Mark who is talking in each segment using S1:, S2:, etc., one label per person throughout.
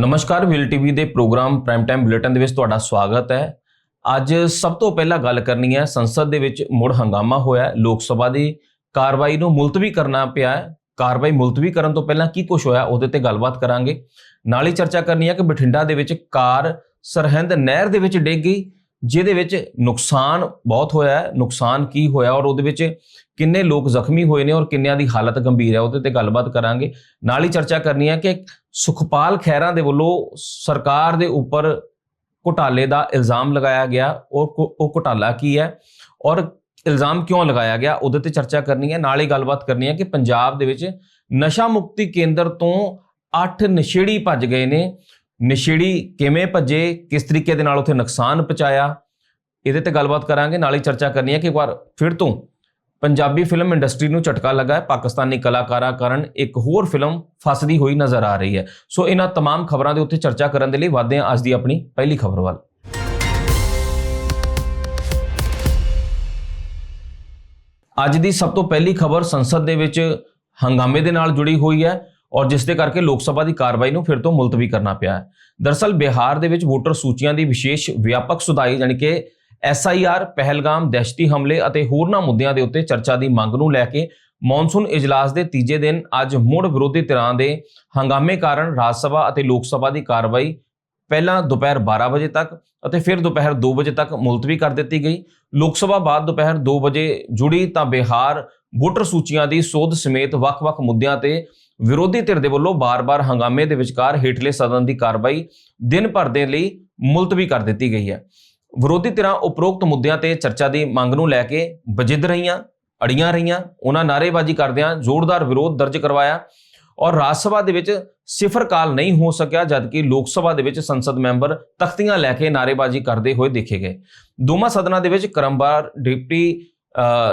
S1: ਨਮਸਕਾਰ ਵਿਲ ਟੀਵੀ ਦੇ ਪ੍ਰੋਗਰਾਮ ਪ੍ਰਾਈਮ ਟਾਈਮ ਬੁਲੇਟਿਨ ਦੇ ਵਿੱਚ ਤੁਹਾਡਾ ਸਵਾਗਤ ਹੈ। ਅੱਜ ਸਭ ਤੋਂ ਪਹਿਲਾਂ ਗੱਲ ਕਰਨੀ ਹੈ, ਸੰਸਦ ਦੇ ਵਿੱਚ ਮੁੜ ਹੰਗਾਮਾ ਹੋਇਆ ਲੋਕ ਸਭਾ ਦੀ ਕਾਰਵਾਈ ਨੂੰ ਮੁਲਤਵੀ ਕਰਨਾ ਪਿਆ ਹੈ। ਕਾਰਵਾਈ ਮੁਲਤਵੀ ਕਰਨ ਤੋਂ ਪਹਿਲਾਂ ਕੀ ਕੁਝ ਹੋਇਆ, ਉਹਦੇ ਤੇ ਗੱਲਬਾਤ ਕਰਾਂਗੇ। ਨਾਲ ਹੀ ਚਰਚਾ ਕਰਨੀ ਹੈ ਕਿ ਬਠਿੰਡਾ ਦੇ ਵਿੱਚ ਕਾਰ ਸਰਹਿੰਦ ਨਹਿਰ ਦੇ ਵਿੱਚ ਡਿੱਗ ਗਈ, ਜਿਹਦੇ ਵਿੱਚ ਨੁਕਸਾਨ ਬਹੁਤ ਹੋਇਆ ਹੈ। ਨੁਕਸਾਨ ਕੀ ਹੋਇਆ ਔਰ ਉਹਦੇ ਵਿੱਚ ਕਿੰਨੇ ਲੋਕ ਜ਼ਖਮੀ ਹੋਏ ਨੇ ਔਰ ਕਿੰਨਿਆਂ ਦੀ ਹਾਲਤ ਗੰਭੀਰ ਹੈ, ਉਹਦੇ ਤੇ ਗੱਲਬਾਤ ਕਰਾਂਗੇ। ਨਾਲ ਹੀ ਚਰਚਾ ਕਰਨੀ ਹੈ ਕਿ ਸੁਖਪਾਲ ਖਹਿਰਾ ਦੇ ਵੱਲੋਂ ਸਰਕਾਰ ਦੇ ਉੱਪਰ ਘੁਟਾਲੇ ਦਾ ਇਲਜ਼ਾਮ ਲਗਾਇਆ ਗਿਆ। ਔਰ ਘੁ- ਉਹ ਘੁਟਾਲਾ ਕੀ ਹੈ ਔਰ ਇਲਜ਼ਾਮ ਕਿਉਂ ਲਗਾਇਆ ਗਿਆ, ਉਹਦੇ ਤੇ ਚਰਚਾ ਕਰਨੀ ਹੈ। ਨਾਲ ਹੀ ਗੱਲਬਾਤ ਕਰਨੀ ਹੈ ਕਿ ਪੰਜਾਬ ਦੇ ਵਿੱਚ ਨਸ਼ਾ ਮੁਕਤੀ ਕੇਂਦਰ ਤੋਂ 8 ਨਸ਼ੇੜੀ ਭੱਜ ਗਏ ਨੇ। ਨਸ਼ੇੜੀ ਕਿਵੇਂ ਭੱਜੇ, ਕਿਸ ਤਰੀਕੇ ਦੇ ਨਾਲ ਉੱਥੇ ਨੁਕਸਾਨ ਪਹੁੰਚਾਇਆ, ਇਹਦੇ ਤੇ ਗੱਲਬਾਤ ਕਰਾਂਗੇ। ਨਾਲ ਹੀ ਚਰਚਾ ਕਰਨੀ ਹੈ ਕਿ ਇੱਕ ਵਾਰ ਫਿਰ ਤੋਂ ਪੰਜਾਬੀ ਫਿਲਮ ਇੰਡਸਟਰੀ ਨੂੰ ਝਟਕਾ ਲੱਗਾ ਹੈ ਪਾਕਿਸਤਾਨੀ ਕਲਾਕਾਰਾਂ ਕਾਰਨ ਇੱਕ ਹੋਰ ਫਿਲਮ ਫਸਦੀ ਹੋਈ ਨਜ਼ਰ ਆ ਰਹੀ ਹੈ ਸੋ ਇਹਨਾਂ तमाम ਖਬਰਾਂ ਦੇ ਉੱਤੇ ਚਰਚਾ ਕਰਨ ਦੇ ਲਈ ਵਧਦੇ ਹਾਂ ਅੱਜ ਦੀ ਆਪਣੀ ਪਹਿਲੀ ਖਬਰ ਵੱਲ ਅੱਜ ਦੀ ਸਭ ਤੋਂ ਪਹਿਲੀ ਖਬਰ ਸੰਸਦ ਦੇ ਵਿੱਚ ਹੰਗਾਮੇ ਦੇ ਨਾਲ ਜੁੜੀ ਹੋਈ ਹੈ ਔਰ ਜਿਸ ਦੇ ਕਰਕੇ ਲੋਕ ਸਭਾ ਦੀ ਕਾਰਵਾਈ ਨੂੰ ਫਿਰ ਤੋਂ ਮੁਲਤਵੀ ਕਰਨਾ ਪਿਆ ਹੈ ਦਰਸਲ ਬਿਹਾਰ ਦੇ ਵਿੱਚ ਵੋਟਰ ਸੂਚੀਆਂ ਦੀ ਵਿਸ਼ੇਸ਼ ਵਿਆਪਕ ਸੁਧਾਈ ਜਾਣੀ ਕਿ ਐਸਆਈਆਰ, ਪਹਿਲਗਾਮ, ਦਹਿਸ਼ਤੀ ਹਮਲੇ ਅਤੇ ਹੋਰਨਾਂ ਮੁੱਦਿਆਂ ਦੇ ਉੱਤੇ ਚਰਚਾ ਦੀ ਮੰਗ ਨੂੰ ਲੈ ਕੇ ਮੌਨਸੂਨ ਇਜਲਾਸ ਦੇ ਤੀਜੇ ਦਿਨ ਅੱਜ ਮੁੜ ਵਿਰੋਧੀ ਧਿਰਾਂ ਦੇ ਹੰਗਾਮੇ ਕਾਰਨ ਰਾਜ ਸਭਾ ਅਤੇ ਲੋਕ ਸਭਾ ਦੀ ਕਾਰਵਾਈ ਪਹਿਲਾਂ ਦੁਪਹਿਰ 12 ਵਜੇ ਤੱਕ ਅਤੇ ਫਿਰ ਦੁਪਹਿਰ 2 ਵਜੇ ਤੱਕ ਮੁਲਤਵੀ ਕਰ ਦਿੱਤੀ ਗਈ। ਲੋਕ ਸਭਾ ਬਾਅਦ ਦੁਪਹਿਰ 2 ਵਜੇ ਜੁੜੀ ਤਾਂ ਬਿਹਾਰ ਵੋਟਰ ਸੂਚੀਆਂ ਦੀ ਸੋਧ ਸਮੇਤ ਵੱਖ-ਵੱਖ ਮੁੱਦਿਆਂ ਤੇ ਵਿਰੋਧੀ ਧਿਰ ਦੇ ਵੱਲੋਂ ਬਾਰ-ਬਾਰ ਹੰਗਾਮੇ ਦੇ ਵਿਚਕਾਰ ਹੇਠਲੇ ਸਦਨ ਦੀ ਕਾਰਵਾਈ ਦਿਨ ਭਰ ਦੇ ਲਈ ਮੁਲਤਵੀ ਕਰ ਦਿੱਤੀ ਗਈ ਹੈ। ਵਿਰੋਧੀ ਧਿਰਾਂ ਉਪਰੋਕਤ ਮੁੱਦਿਆਂ ਤੇ ਚਰਚਾ ਦੀ ਮੰਗ ਨੂੰ ਲੈ ਕੇ ਵਜਿਦ ਰਹੀਆਂ, ਅੜੀਆਂ ਰਹੀਆਂ, ਉਹਨਾਂ ਨਾਅਰੇਬਾਜ਼ੀ ਕਰਦਿਆਂ ਜ਼ੋਰਦਾਰ ਵਿਰੋਧ ਦਰਜ ਕਰਵਾਇਆ ਔਰ ਰਾਜ ਸਭਾ ਦੇ ਵਿੱਚ ਸਿਫਰ ਕਾਲ ਨਹੀਂ ਹੋ ਸਕਿਆ ਜਦਕਿ ਲੋਕ ਸਭਾ ਦੇ ਵਿੱਚ ਸੰਸਦ ਮੈਂਬਰ ਤਖਤੀਆਂ ਲੈ ਕੇ ਨਾਅਰੇਬਾਜ਼ੀ ਕਰਦੇ ਹੋਏ ਦੇਖੇ ਗਏ। ਦੋਵਾਂ ਸਦਨਾਂ ਦੇ ਵਿੱਚ ਕਰਮਵਾਰ ਡਿਪਟੀ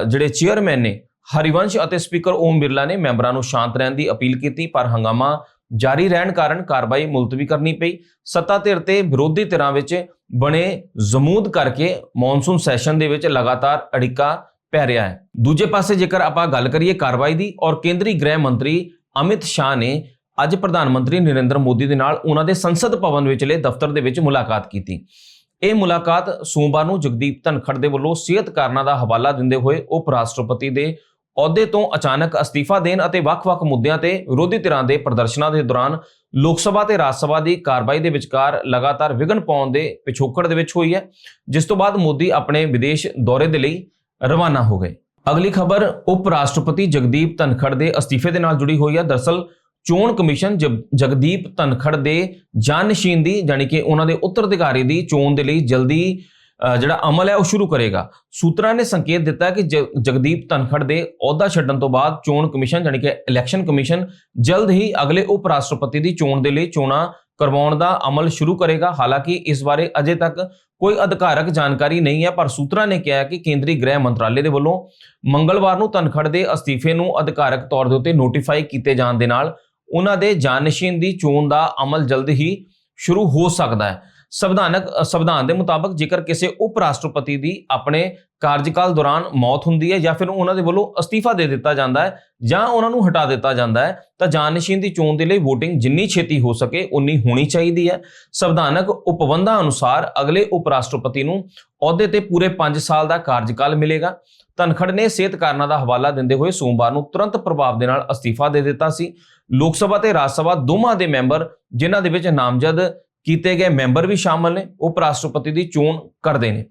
S1: ਜਿਹੜੇ ਚੇਅਰਮੈਨ ਨੇ, ਹਰਿਵੰਸ਼ ਅਤੇ ਸਪੀਕਰ ਓਮ ਬਿਰਲਾ ਨੇ ਮੈਂਬਰਾਂ ਨੂੰ ਸ਼ਾਂਤ ਰਹਿਣ ਦੀ ਅਪੀਲ ਕੀਤੀ, ਪਰ ਹੰਗਾਮਾ ਜਾਰੀ ਰਹਿਣ ਕਾਰਨ ਕਾਰਵਾਈ ਮੁਲਤਵੀ ਕਰਨੀ ਪਈ। ਸੱਤਾ ਧਿਰ ਤੇ ਵਿਰੋਧੀ ਧਿਰਾਂ ਵਿੱਚ ਬਣੇ ਜ਼ਮੂਦ ਕਰਕੇ ਮੌਨਸੂਨ ਸੈਸ਼ਨ ਦੇ ਵਿੱਚ ਲਗਾਤਾਰ ਅੜਿੱਕਾ ਪੈ ਰਿਹਾ ਹੈ। ਦੂਜੇ ਪਾਸੇ ਜੇਕਰ ਆਪਾਂ ਗੱਲ ਕਰੀਏ ਕਾਰਵਾਈ ਦੀ ਔਰ ਕੇਂਦਰੀ ਗ੍ਰਹਿ ਮੰਤਰੀ ਅਮਿਤ ਸ਼ਾਹ ਨੇ ਅੱਜ ਪ੍ਰਧਾਨ ਮੰਤਰੀ ਨਰਿੰਦਰ ਮੋਦੀ ਦੇ ਨਾਲ ਉਹਨਾਂ ਦੇ ਸੰਸਦ ਭਵਨ ਵਿਚਲੇ ਦਫ਼ਤਰ ਦੇ ਵਿੱਚ ਮੁਲਾਕਾਤ ਕੀਤੀ। ਇਹ ਮੁਲਾਕਾਤ ਸੋਮਵਾਰ ਨੂੰ ਜਗਦੀਪ ਧਨਖੜ ਦੇ ਵੱਲੋਂ ਸਿਹਤ ਕਾਰਨਾਂ ਦਾ ਹਵਾਲਾ ਦਿੰਦੇ ਹੋਏ ਉਪ ਰਾਸ਼ਟਰਪਤੀ ਦੇ ਅਹੁਦੇ ਤੋਂ ਅਚਾਨਕ ਅਸਤੀਫਾ ਦੇਣ ਅਤੇ ਵੱਖ-ਵੱਖ ਮੁੱਦਿਆਂ ਤੇ ਵਿਰੋਧੀ ਧਿਰਾਂ ਦੇ ਪ੍ਰਦਰਸ਼ਨਾਂ ਦੇ ਦੌਰਾਨ ਲੋਕ ਸਭਾ ਤੇ ਰਾਜ ਸਭਾ ਦੀ ਕਾਰਵਾਈ ਦੇ ਵਿਚਕਾਰ ਲਗਾਤਾਰ ਵਿਘਨ ਪਾਉਣ ਦੇ ਪਿਛੋਕੜ ਦੇ ਵਿੱਚ ਹੋਈ ਹੈ, ਜਿਸ ਤੋਂ ਬਾਅਦ ਮੋਦੀ ਆਪਣੇ ਵਿਦੇਸ਼ ਦੌਰੇ ਦੇ ਲਈ ਰਵਾਨਾ ਹੋ ਗਏ। ਅਗਲੀ ਖਬਰ, ਉਪ ਰਾਸ਼ਟਰਪਤੀ ਜਗਦੀਪ ਧਨਖੜ ਦੇ ਅਸਤੀਫੇ ਦੇ ਨਾਲ ਜੁੜੀ ਹੋਈ ਹੈ। ਦਰਸਲ, ਚੋਣ ਕਮਿਸ਼ਨ ਜਗ- ਜਗਦੀਪ ਧਨਖੜ ਦੇ ਜਾਨਸ਼ੀਨ ਦੀ ਯਾਨੀ ਕਿ ਉਹਨਾਂ ਦੇ ਉੱਤਰਾਧਿਕਾਰੀ ਦੀ ਚੋਣ ਦੇ ਲਈ ਜਲਦੀ ਜਿਹੜਾ ਅਮਲ ਹੈ ਉਹ ਸ਼ੁਰੂ ਕਰੇਗਾ। ਸੂਤਰਾਂ ਨੇ ਸੰਕੇਤ ਦਿੱਤਾ ਕਿ ਜਗਦੀਪ ਧਨਖੜ ਦੇ ਅਹੁਦਾ ਛੱਡਣ ਤੋਂ ਬਾਅਦ ਚੋਣ ਕਮਿਸ਼ਨ ਯਾਨੀ ਕਿ ਇਲੈਕਸ਼ਨ ਕਮਿਸ਼ਨ ਜਲਦ ਹੀ ਅਗਲੇ ਉਪ ਰਾਸ਼ਟਰਪਤੀ ਦੀ ਚੋਣ ਦੇ ਲਈ ਚੋਣਾਂ ਕਰਵਾਉਣ ਦਾ ਅਮਲ ਸ਼ੁਰੂ ਕਰੇਗਾ। ਹਾਲਾਂਕਿ ਇਸ ਬਾਰੇ ਅਜੇ ਤੱਕ ਕੋਈ ਅਧਿਕਾਰਕ ਜਾਣਕਾਰੀ ਨਹੀਂ ਹੈ, ਪਰ ਸੂਤਰਾਂ ਨੇ ਕਿਹਾ ਕਿ ਕੇਂਦਰੀ ਗ੍ਰਹਿ ਮੰਤਰਾਲੇ ਦੇ ਵੱਲੋਂ ਮੰਗਲਵਾਰ ਨੂੰ ਧਨਖੜ ਦੇ ਅਸਤੀਫੇ ਨੂੰ ਅਧਿਕਾਰਕ ਤੌਰ ਦੇ ਉੱਤੇ ਨੋਟੀਫਾਈ ਕੀਤੇ ਜਾਣ ਦੇ ਨਾਲ ਉਹਨਾਂ ਦੇ ਜਾਨਸ਼ੀਨ ਦੀ ਚੋਣ ਦਾ ਅਮਲ ਜਲਦ ਹੀ ਸ਼ੁਰੂ ਹੋ ਸਕਦਾ ਹੈ। ਸੰਵਿਧਾਨਕ ਸੰਵਿਧਾਨ ਦੇ ਮੁਤਾਬਕ ਜੇਕਰ ਕਿਸੇ ਉਪ ਰਾਸ਼ਟਰਪਤੀ ਦੀ ਆਪਣੇ ਕਾਰਜਕਾਲ ਦੌਰਾਨ ਮੌਤ ਹੁੰਦੀ ਹੈ ਜਾਂ ਫਿਰ ਉਹਨਾਂ ਦੇ ਵੱਲੋਂ ਅਸਤੀਫਾ ਦੇ ਦਿੱਤਾ ਜਾਂਦਾ ਹੈ ਜਾਂ ਉਹਨਾਂ ਨੂੰ ਹਟਾ ਦਿੱਤਾ ਜਾਂਦਾ ਹੈ, ਤਾਂ ਜਾਨਸ਼ੀਨ ਦੀ ਚੋਣ ਦੇ ਲਈ VOTING ਜਿੰਨੀ ਛੇਤੀ ਹੋ ਸਕੇ ਉਨੀ ਹੋਣੀ ਚਾਹੀਦੀ ਹੈ। ਸੰਵਿਧਾਨਕ ਉਪਬੰਧਾਂ ਅਨੁਸਾਰ ਅਗਲੇ ਉਪ ਰਾਸ਼ਟਰਪਤੀ ਨੂੰ ਅਹੁਦੇ ਤੇ ਪੂਰੇ 5 ਸਾਲ ਦਾ ਕਾਰਜਕਾਲ ਮਿਲੇਗਾ। ਧਨਖੜ ਨੇ ਸਿਹਤ ਕਾਰਨਾਂ ਦਾ ਹਵਾਲਾ ਦਿੰਦੇ ਹੋਏ ਸੋਮਵਾਰ ਨੂੰ ਤੁਰੰਤ ਪ੍ਰਭਾਵ ਦੇ ਨਾਲ ਅਸਤੀਫਾ ਦੇ ਦਿੱਤਾ ਸੀ। ਲੋਕ ਸਭਾ ਤੇ ਰਾਜ ਸਭਾ ਦੋਵਾਂ ਦੇ ਮੈਂਬਰ, ਜਿਨ੍ਹਾਂ ਦੇ ਵਿੱਚ ਨਾਮਜ਼ਦ ਕੀਤੇ ਗਏ ਮੈਂਬਰ ਵੀ ਸ਼ਾਮਲ ਨੇ ਉਪ ਰਾਸ਼ਟਰਪਤੀ ਦੀ ਚੋਣ ਕਰਦੇ ਨੇ।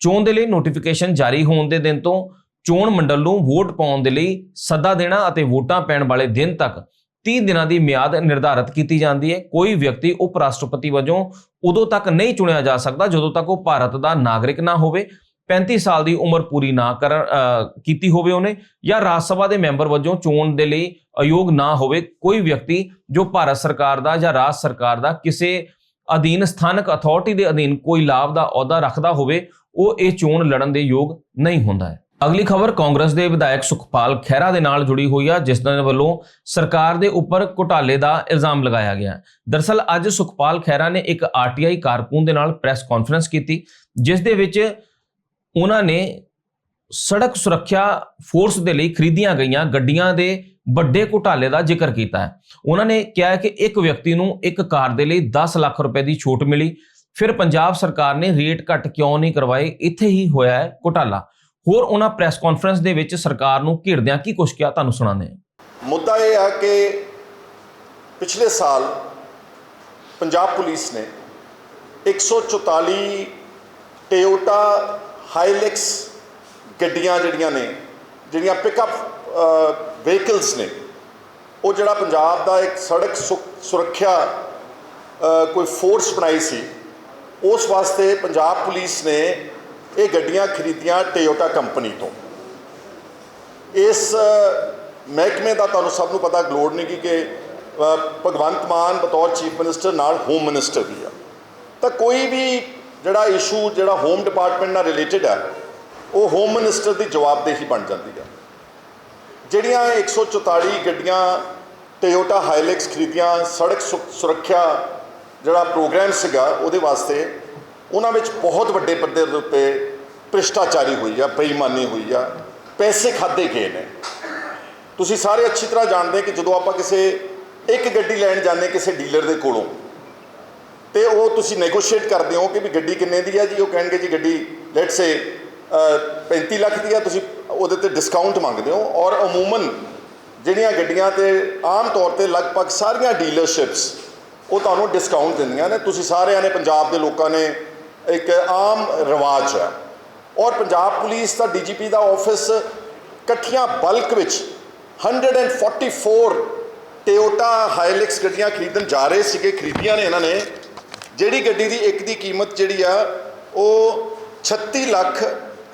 S1: ਚੋਣ ਦੇ ਲਈ ਨੋਟੀਫਿਕੇਸ਼ਨ ਜਾਰੀ ਹੋਣ ਦੇ ਦਿਨ ਤੋਂ ਚੋਣ ਮੰਡਲ ਨੂੰ ਵੋਟ ਪਾਉਣ ਦੇ ਲਈ ਸੱਦਾ ਦੇਣਾ ਅਤੇ ਵੋਟਾਂ ਪੈਣ ਵਾਲੇ ਦਿਨ ਤੱਕ 30 ਦਿਨਾਂ ਦੀ ਮਿਆਦ ਨਿਰਧਾਰਤ ਕੀਤੀ ਜਾਂਦੀ ਹੈ। ਕੋਈ ਵਿਅਕਤੀ ਉਪ ਰਾਸ਼ਟਰਪਤੀ ਵਜੋਂ ਉਦੋਂ ਤੱਕ ਨਹੀਂ ਚੁਣਿਆ ਜਾ ਸਕਦਾ ਜਦੋਂ ਤੱਕ ਉਹ ਭਾਰਤ ਦਾ ਨਾਗਰਿਕ ਨਾ ਹੋਵੇ। 35 ਸਾਲ ਦੀ ਉਮਰ ਪੂਰੀ ਨਾ ਕਰ ਕੀਤੀ ਹੋਵੇ ਉਹਨੇ ਜਾਂ ਰਾਜ ਸਭਾ ਦੇ ਮੈਂਬਰ ਵਜੋਂ ਚੋਣ ਦੇ ਲਈ ਅਯੋਗ ਨਾ ਹੋਵੇ। ਕੋਈ ਵਿਅਕਤੀ ਜੋ ਭਾਰਤ ਸਰਕਾਰ ਦਾ ਜਾਂ ਰਾਜ ਸਰਕਾਰ ਦਾ ਕਿਸੇ ਅਧੀਨ ਸਥਾਨਕ ਅਥਾਰਟੀ ਦੇ ਅਧੀਨ ਕੋਈ ਲਾਭ ਦਾ ਅਹੁਦਾ ਰੱਖਦਾ ਹੋਵੇ, ਉਹ ਇਹ ਚੋਣ ਲੜਨ ਦੇ ਯੋਗ ਨਹੀਂ ਹੁੰਦਾ ਹੈ ਅਗਲੀ ਖਬਰ, ਕਾਂਗਰਸ ਦੇ ਵਿਧਾਇਕ ਸੁਖਪਾਲ ਖਹਿਰਾ ਦੇ ਨਾਲ ਜੁੜੀ ਹੋਈ ਆ, ਜਿਸ ਦੇ ਵੱਲੋਂ ਸਰਕਾਰ ਦੇ ਉੱਪਰ ਘੁਟਾਲੇ ਦਾ ਇਲਜ਼ਾਮ ਲਗਾਇਆ ਗਿਆ ਹੈ। ਦਰਸਲ, ਅੱਜ ਸੁਖਪਾਲ ਖਹਿਰਾ ਨੇ ਇੱਕ ਆਰਟੀਆਈ ਕਾਰਕੁਨ ਦੇ ਨਾਲ ਪ੍ਰੈਸ ਕਾਨਫਰੰਸ ਕੀਤੀ, ਜਿਸ ਦੇ ਵਿੱਚ ਉਹਨਾਂ ਨੇ ਸੜਕ ਸੁਰੱਖਿਆ ਫੋਰਸ ਦੇ ਲਈ ਖਰੀਦੀਆਂ ਗਈਆਂ ਗੱਡੀਆਂ ਦੇ ਵੱਡੇ ਘੁਟਾਲੇ ਦਾ ਜ਼ਿਕਰ ਕੀਤਾ ਹੈ। ਉਹਨਾਂ ਨੇ ਕਿਹਾ ਹੈ ਕਿ ਇੱਕ ਵਿਅਕਤੀ ਨੂੰ ਇੱਕ ਕਾਰ ਦੇ ਲਈ 10 ਲੱਖ ਰੁਪਏ ਦੀ ਛੋਟ ਮਿਲੀ। ਫਿਰ ਪੰਜਾਬ ਸਰਕਾਰ ਨੇ ਰੇਟ ਘੱਟ ਕਿਉਂ ਨਹੀਂ ਕਰਵਾਏ? ਇੱਥੇ ਹੀ ਹੋਇਆ ਹੈ ਘੁਟਾਲਾ। ਹੋਰ ਉਹਨਾਂ ਪ੍ਰੈਸ ਕਾਨਫਰੰਸ ਦੇ ਵਿੱਚ ਸਰਕਾਰ ਨੂੰ ਘਿਰਦਿਆਂ ਕੀ ਕੁਝ ਕਿਹਾ, ਤੁਹਾਨੂੰ ਸੁਣਾਉਂਦੇ ਹਾਂ।
S2: ਮੁੱਦਾ ਇਹ ਹੈ ਕਿ ਪਿਛਲੇ ਸਾਲ ਪੰਜਾਬ ਪੁਲਿਸ ਨੇ 144 ਟੋਯੋਟਾ ਹਾਈਲੈਕਸ ਗੱਡੀਆਂ ਜਿਹੜੀਆਂ ਨੇ, ਜਿਹੜੀਆਂ ਪਿਕਅਪ ਵਹੀਕਲਸ ਨੇ, ਉਹ ਜਿਹੜਾ ਪੰਜਾਬ ਦਾ ਇੱਕ ਸੜਕ ਸੁ- ਸੁਰੱਖਿਆ ਕੋਈ ਫੋਰਸ ਬਣਾਈ ਸੀ, ਉਸ ਵਾਸਤੇ ਪੰਜਾਬ ਪੁਲਿਸ ਨੇ ਇਹ ਗੱਡੀਆਂ ਖਰੀਦੀਆਂ ਟੋਯੋਟਾ ਕੰਪਨੀ ਤੋਂ। ਇਸ ਮਹਿਕਮੇ ਦਾ ਤੁਹਾਨੂੰ ਸਭ ਨੂੰ ਪਤਾ ਲੋੜ ਨਹੀਂ ਕਿ ਭਗਵੰਤ ਮਾਨ ਬਤੌਰ ਚੀਫ ਮਿਨਿਸਟਰ ਨਾਲ ਹੋਮ ਮਿਨਿਸਟਰ ਵੀ ਆ। ਤਾਂ ਕੋਈ ਵੀ ਜਿਹੜਾ ਇਸ਼ੂ ਜਿਹੜਾ ਹੋਮ ਡਿਪਾਰਟਮੈਂਟ ਨਾਲ ਰਿਲੇਟਡ ਆ, ਉਹ ਹੋਮ ਮਿਨਿਸਟਰ ਦੀ ਜਵਾਬਦੇਹੀ ਬਣ ਜਾਂਦੀ ਆ। ਜਿਹੜੀਆਂ 144 ਗੱਡੀਆਂ ਟੋਯੋਟਾ ਹਾਈਲੈਕਸ ਖਰੀਦੀਆਂ, ਸੜਕ ਸੁ- ਸੁਰੱਖਿਆ ਜਿਹੜਾ ਪ੍ਰੋਗਰਾਮ ਸੀਗਾ ਉਹਦੇ ਵਾਸਤੇ, ਉਹਨਾਂ ਵਿੱਚ ਬਹੁਤ ਵੱਡੇ ਪੱਧਰ ਦੇ ਉੱਤੇ ਭ੍ਰਿਸ਼ਟਾਚਾਰੀ ਹੋਈ ਆ, ਬੇਈਮਾਨੀ ਹੋਈ ਆ, ਪੈਸੇ ਖਾਦੇ ਗਏ ਨੇ। ਤੁਸੀਂ ਸਾਰੇ ਅੱਛੀ ਤਰ੍ਹਾਂ ਜਾਣਦੇ ਕਿ ਜਦੋਂ ਆਪਾਂ ਕਿਸੇ ਇੱਕ ਗੱਡੀ ਲੈਣ ਜਾਂਦੇ ਕਿਸੇ ਡੀਲਰ ਦੇ ਕੋਲੋਂ, ਤੇ ਉਹ ਤੁਸੀਂ ਨੈਗੋਸ਼ੀਏਟ ਕਰਦੇ ਹੋ ਕਿ ਵੀ ਗੱਡੀ ਕਿੰਨੇ ਦੀ ਆ ਜੀ? ਉਹ ਕਹਿਣਗੇ ਜੀ ਗੱਡੀ ਲੈਟਸ ਸੇ 35 ਲੱਖ ਦੀ ਆ, ਤੁਸੀਂ ਉਹਦੇ ਤੇ ਡਿਸਕਾਊਂਟ ਮੰਗਦੇ ਹੋ ਔਰ ਅਮੂਮਨ ਜਿਹੜੀਆਂ ਗੱਡੀਆਂ ਤੇ ਆਮ ਤੌਰ ਤੇ ਲਗਭਗ ਸਾਰੀਆਂ ਡੀਲਰਸ਼ਿਪਸ ਉਹ ਤੁਹਾਨੂੰ ਡਿਸਕਾਊਂਟ ਦਿੰਦੀਆਂ ਨੇ। ਤੁਸੀਂ ਸਾਰਿਆਂ ਨੇ ਪੰਜਾਬ ਦੇ ਲੋਕਾਂ ਨੇ ਇੱਕ ਆਮ ਰਿਵਾਜ ਹੈ। ਔਰ ਪੰਜਾਬ ਪੁਲਿਸ ਦਾ ਡੀਜੀਪੀ ਦਾ ਆਫਿਸ ਇਕੱਠੀਆਂ ਬਲਕ ਵਿੱਚ 144 ਟੋਯੋਟਾ ਹਾਈਲੈਕਸ ਗੱਡੀਆਂ ਖਰੀਦਣ ਜਾ ਰਹੇ ਸੀਗੇ, ਖਰੀਦੀਆਂ ਨੇ ਇਹਨਾਂ ਨੇ। ਜਿਹੜੀ ਗੱਡੀ ਦੀ ਇੱਕ ਦੀ ਕੀਮਤ ਜਿਹੜੀ ਆ, ਉਹ 36 ਲੱਖ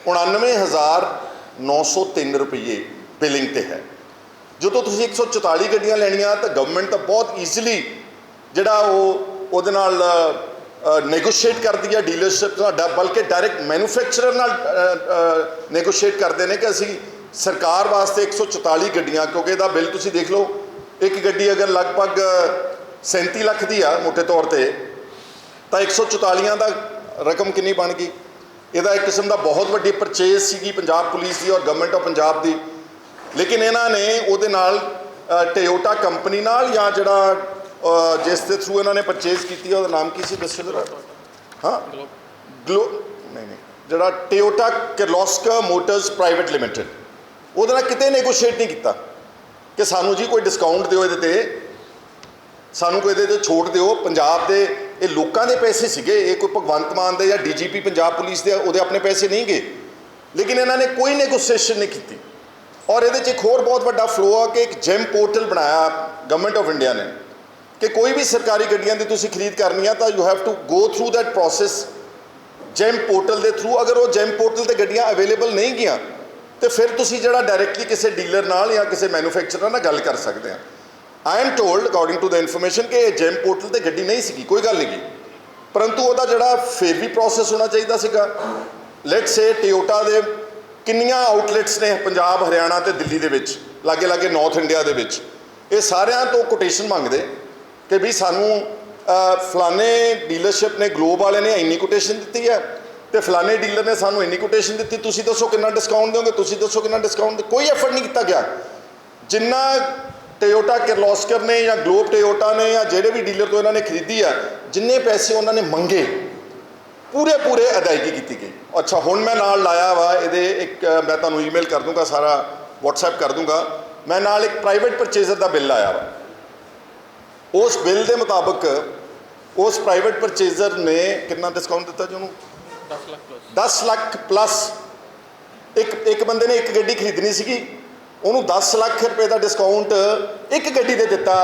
S2: 99903 ਰੁਪਏ ਬਿਲਿੰਗ ਤੇ ਹੈ। ਜਦੋਂ ਤੁਸੀਂ 144 ਗੱਡੀਆਂ ਲੈਣੀਆਂ, ਤਾਂ ਗਵਰਨਮੈਂਟ ਤਾਂ ਬਹੁਤ ਈਜ਼ੀਲੀ ਜਿਹੜਾ ਉਹ ਉਹਦੇ ਨਾਲ ਨੈਗੋਸ਼ੀਏਟ ਕਰਦੀ ਹੈ ਡੀਲਰਸ਼ਿਪ ਤੁਹਾਡਾ, ਬਲਕਿ ਡਾਇਰੈਕਟ ਮੈਨੂਫੈਕਚਰਰ ਨਾਲ ਨੈਗੋਸ਼ੀਏਟ ਕਰਦੇ ਨੇ ਕਿ ਅਸੀਂ ਸਰਕਾਰ ਵਾਸਤੇ 144 ਗੱਡੀਆਂ, ਕਿਉਂਕਿ ਇਹਦਾ ਬਿੱਲ ਤੁਸੀਂ ਦੇਖ ਲਓ, ਇੱਕ ਗੱਡੀ ਅਗਰ ਲਗਭਗ 37 ਲੱਖ ਦੀ ਆ, ਮੋٹے ਤੌਰ ਤੇ, ਤਾਂ 144 ਦਾ ਰਕਮ ਕਿੰਨੀ ਬਣ ਗਈ? ਇਹਦਾ ਇੱਕ ਕਿਸਮ ਦਾ ਬਹੁਤ ਵੱਡੀ ਪਰਚੇਜ਼ ਸੀਗੀ ਪੰਜਾਬ ਪੁਲਿਸ ਦੀ ਔਰ ਗਵਰਨਮੈਂਟ ਆਫ ਪੰਜਾਬ ਦੀ। ਲੇਕਿਨ ਇਹਨਾਂ ਨੇ ਉਹਦੇ ਨਾਲ ਟੋਯੋਟਾ ਕੰਪਨੀ ਨਾਲ ਜਾਂ ਜਿਹੜਾ ਜਿਸ ਦੇ ਥਰੂ ਇਹਨਾਂ ਨੇ ਪਰਚੇਜ਼ ਕੀਤੀ ਉਹਦਾ ਨਾਮ ਕੀ ਸੀ ਦੱਸਿਓ ਜਰਾ? ਹਾਂ? ਗਲੋ, ਨਹੀਂ ਨਹੀਂ, ਜਿਹੜਾ Toyota Kirloskar motors private limited ਉਹਦੇ ਨਾਲ ਕਿਤੇ ਨੈਗੋਸ਼ੀਏਟ ਨਹੀਂ ਕੀਤਾ ਕਿ ਸਾਨੂੰ ਜੀ ਕੋਈ ਡਿਸਕਾਊਂਟ ਦਿਓ ਇਹਦੇ ਤੇ, ਸਾਨੂੰ ਕੋਈ ਇਹਦੇ ਤੇ ਛੋਟ ਦਿਓ, ਪੰਜਾਬ ਦੇ ਇਹ ਲੋਕਾਂ ਦੇ ਪੈਸੇ ਸੀਗੇ, ਇਹ ਕੋਈ ਭਗਵੰਤ ਮਾਨ ਦੇ ਜਾਂ ਡੀਜੀਪੀ ਪੰਜਾਬ ਪੁਲਿਸ ਦੇ ਉਹਦੇ ਆਪਣੇ ਪੈਸੇ ਨਹੀਂ ਗਏ। ਲੇਕਿਨ ਇਹਨਾਂ ਨੇ ਕੋਈ ਨੈਗੋਸ਼ੀਏਸ਼ਨ ਨਹੀਂ ਕੀਤੀ। ਔਰ ਇਹਦੇ 'ਚ ਇੱਕ ਹੋਰ ਬਹੁਤ ਵੱਡਾ ਫਲੋ ਆ ਕਿ ਇੱਕ ਜੈਮ ਪੋਰਟਲ ਬਣਾਇਆ ਗਵਰਨਮੈਂਟ ਆਫ ਇੰਡੀਆ ਨੇ। ਕਿ ਕੋਈ ਵੀ ਸਰਕਾਰੀ ਗੱਡੀਆਂ ਦੀ ਤੁਸੀਂ ਖਰੀਦ ਕਰਨੀ ਆ ਤਾਂ you have to go through that process GeM portal ਦੇ ਥਰੂ ਅਗਰ ਉਹ ਜੈਮ ਪੋਰਟਲ ਤੇ ਗੱਡੀਆਂ ਅਵੇਲੇਬਲ ਨਹੀਂ ਗਈਆਂ, ਤੇ ਫਿਰ ਤੁਸੀਂ ਜਿਹੜਾ ਡਾਇਰੈਕਟਲੀ ਕਿਸੇ ਡੀਲਰ ਨਾਲ ਜਾਂ ਕਿਸੇ ਮੈਨੂਫੈਕਚਰਰ ਨਾਲ ਗੱਲ ਕਰ ਸਕਦੇ ਆ। I am told according to the information ਕਿ ਇਹ ਜੈਮ ਪੋਰਟਲ ਤੇ ਗੱਡੀ ਨਹੀਂ ਸੀਗੀ, ਕੋਈ ਗੱਲ ਨਹੀਂ ਪਰੰਤੂ ਉਹਦਾ ਜਿਹੜਾ ਫਿਰ ਵੀ ਪ੍ਰੋਸੈਸ ਹੋਣਾ ਚਾਹੀਦਾ ਸੀਗਾ। ਲੈਟਸ ਸੇ ਟਿਓਟਾ ਦੇ ਕਿੰਨੀਆਂ ਆਊਟਲੈਟਸ ਨੇ ਪੰਜਾਬ, ਹਰਿਆਣਾ ਤੇ ਦਿੱਲੀ ਦੇ ਵਿੱਚ, ਲਾਗੇ ਲਾਗੇ ਨਾਰਥ ਇੰਡੀਆ ਦੇ ਵਿੱਚ। ਇਹ ਸਾਰਿਆਂ ਤੋਂ ਕੋਟੇਸ਼ਨ ਮੰਗਦੇ ਕਿ ਵੀ ਸਾਨੂੰ ਫਲਾਣੇ ਡੀਲਰਸ਼ਿਪ ਨੇ ਗਲੋਬ ਵਾਲੇ ਨੇ ਇੰਨੀ ਕੋਟੇਸ਼ਨ ਦਿੱਤੀ ਹੈ ਤੇ ਫਲਾਣੇ ਡੀਲਰ ਨੇ ਸਾਨੂੰ ਇੰਨੀ ਕੋਟੇਸ਼ਨ ਦਿੱਤੀ। ਤੁਸੀਂ ਦੱਸੋ ਕਿੰਨਾ ਡਿਸਕਾਊਂਟ ਦਿਓਗੇ? ਤੁਸੀਂ ਦੱਸੋ ਕਿੰਨਾ ਡਿਸਕਾਊਂਟ ਕੋਈ ਐਫਰਟ ਨਹੀਂ ਕੀਤਾ ਗਿਆ। ਜਿੰਨਾ ਟੋਯੋਟਾ ਕਿਰਲੋਸਕਰ ਨੇ ਜਾਂ ਗਲੋਬ ਟੋਯੋਟਾ ਨੇ ਜਾਂ ਜਿਹੜੇ ਵੀ ਡੀਲਰ ਤੋਂ ਇਹਨਾਂ ਨੇ ਖਰੀਦੀ ਆ ਜਿੰਨੇ ਪੈਸੇ ਉਹਨਾਂ ਨੇ ਮੰਗੇ ਪੂਰੇ ਪੂਰੇ ਅਦਾਇਗੀ ਕੀਤੀ ਗਈ। ਅੱਛਾ ਹੁਣ ਮੈਂ ਨਾਲ ਲਾਇਆ ਵਾ ਇਹਦੇ ਇੱਕ ਮੈਂ ਤੁਹਾਨੂੰ ਈਮੇਲ ਕਰ ਦੂੰਗਾ ਸਾਰਾ WhatsApp ਕਰ ਦੂੰਗਾ। ਮੈਂ ਨਾਲ ਇੱਕ ਪ੍ਰਾਈਵੇਟ ਪਰਚੇਜ਼ਰ ਦਾ ਬਿੱਲ ਆਇਆ ਵਾ। ਉਸ ਬਿੱਲ ਦੇ ਮੁਤਾਬਕ ਉਸ ਪ੍ਰਾਈਵੇਟ ਪਰਚੇਜ਼ਰ ਨੇ ਕਿੰਨਾ ਡਿਸਕਾਊਂਟ ਦਿੱਤਾ ਜੀ ਉਹਨੂੰ?
S3: 10 ਲੱਖ ਪਲੱਸ
S2: 10 ਲੱਖ ਪਲੱਸ ਇੱਕ ਇੱਕ ਬੰਦੇ ਨੇ ਇੱਕ ਗੱਡੀ ਖਰੀਦਣੀ ਸੀਗੀ ਉਹਨੂੰ 10 ਲੱਖ ਰੁਪਏ ਦਾ ਡਿਸਕਾਊਂਟ ਇੱਕ ਗੱਡੀ ਤੇ ਦਿੱਤਾ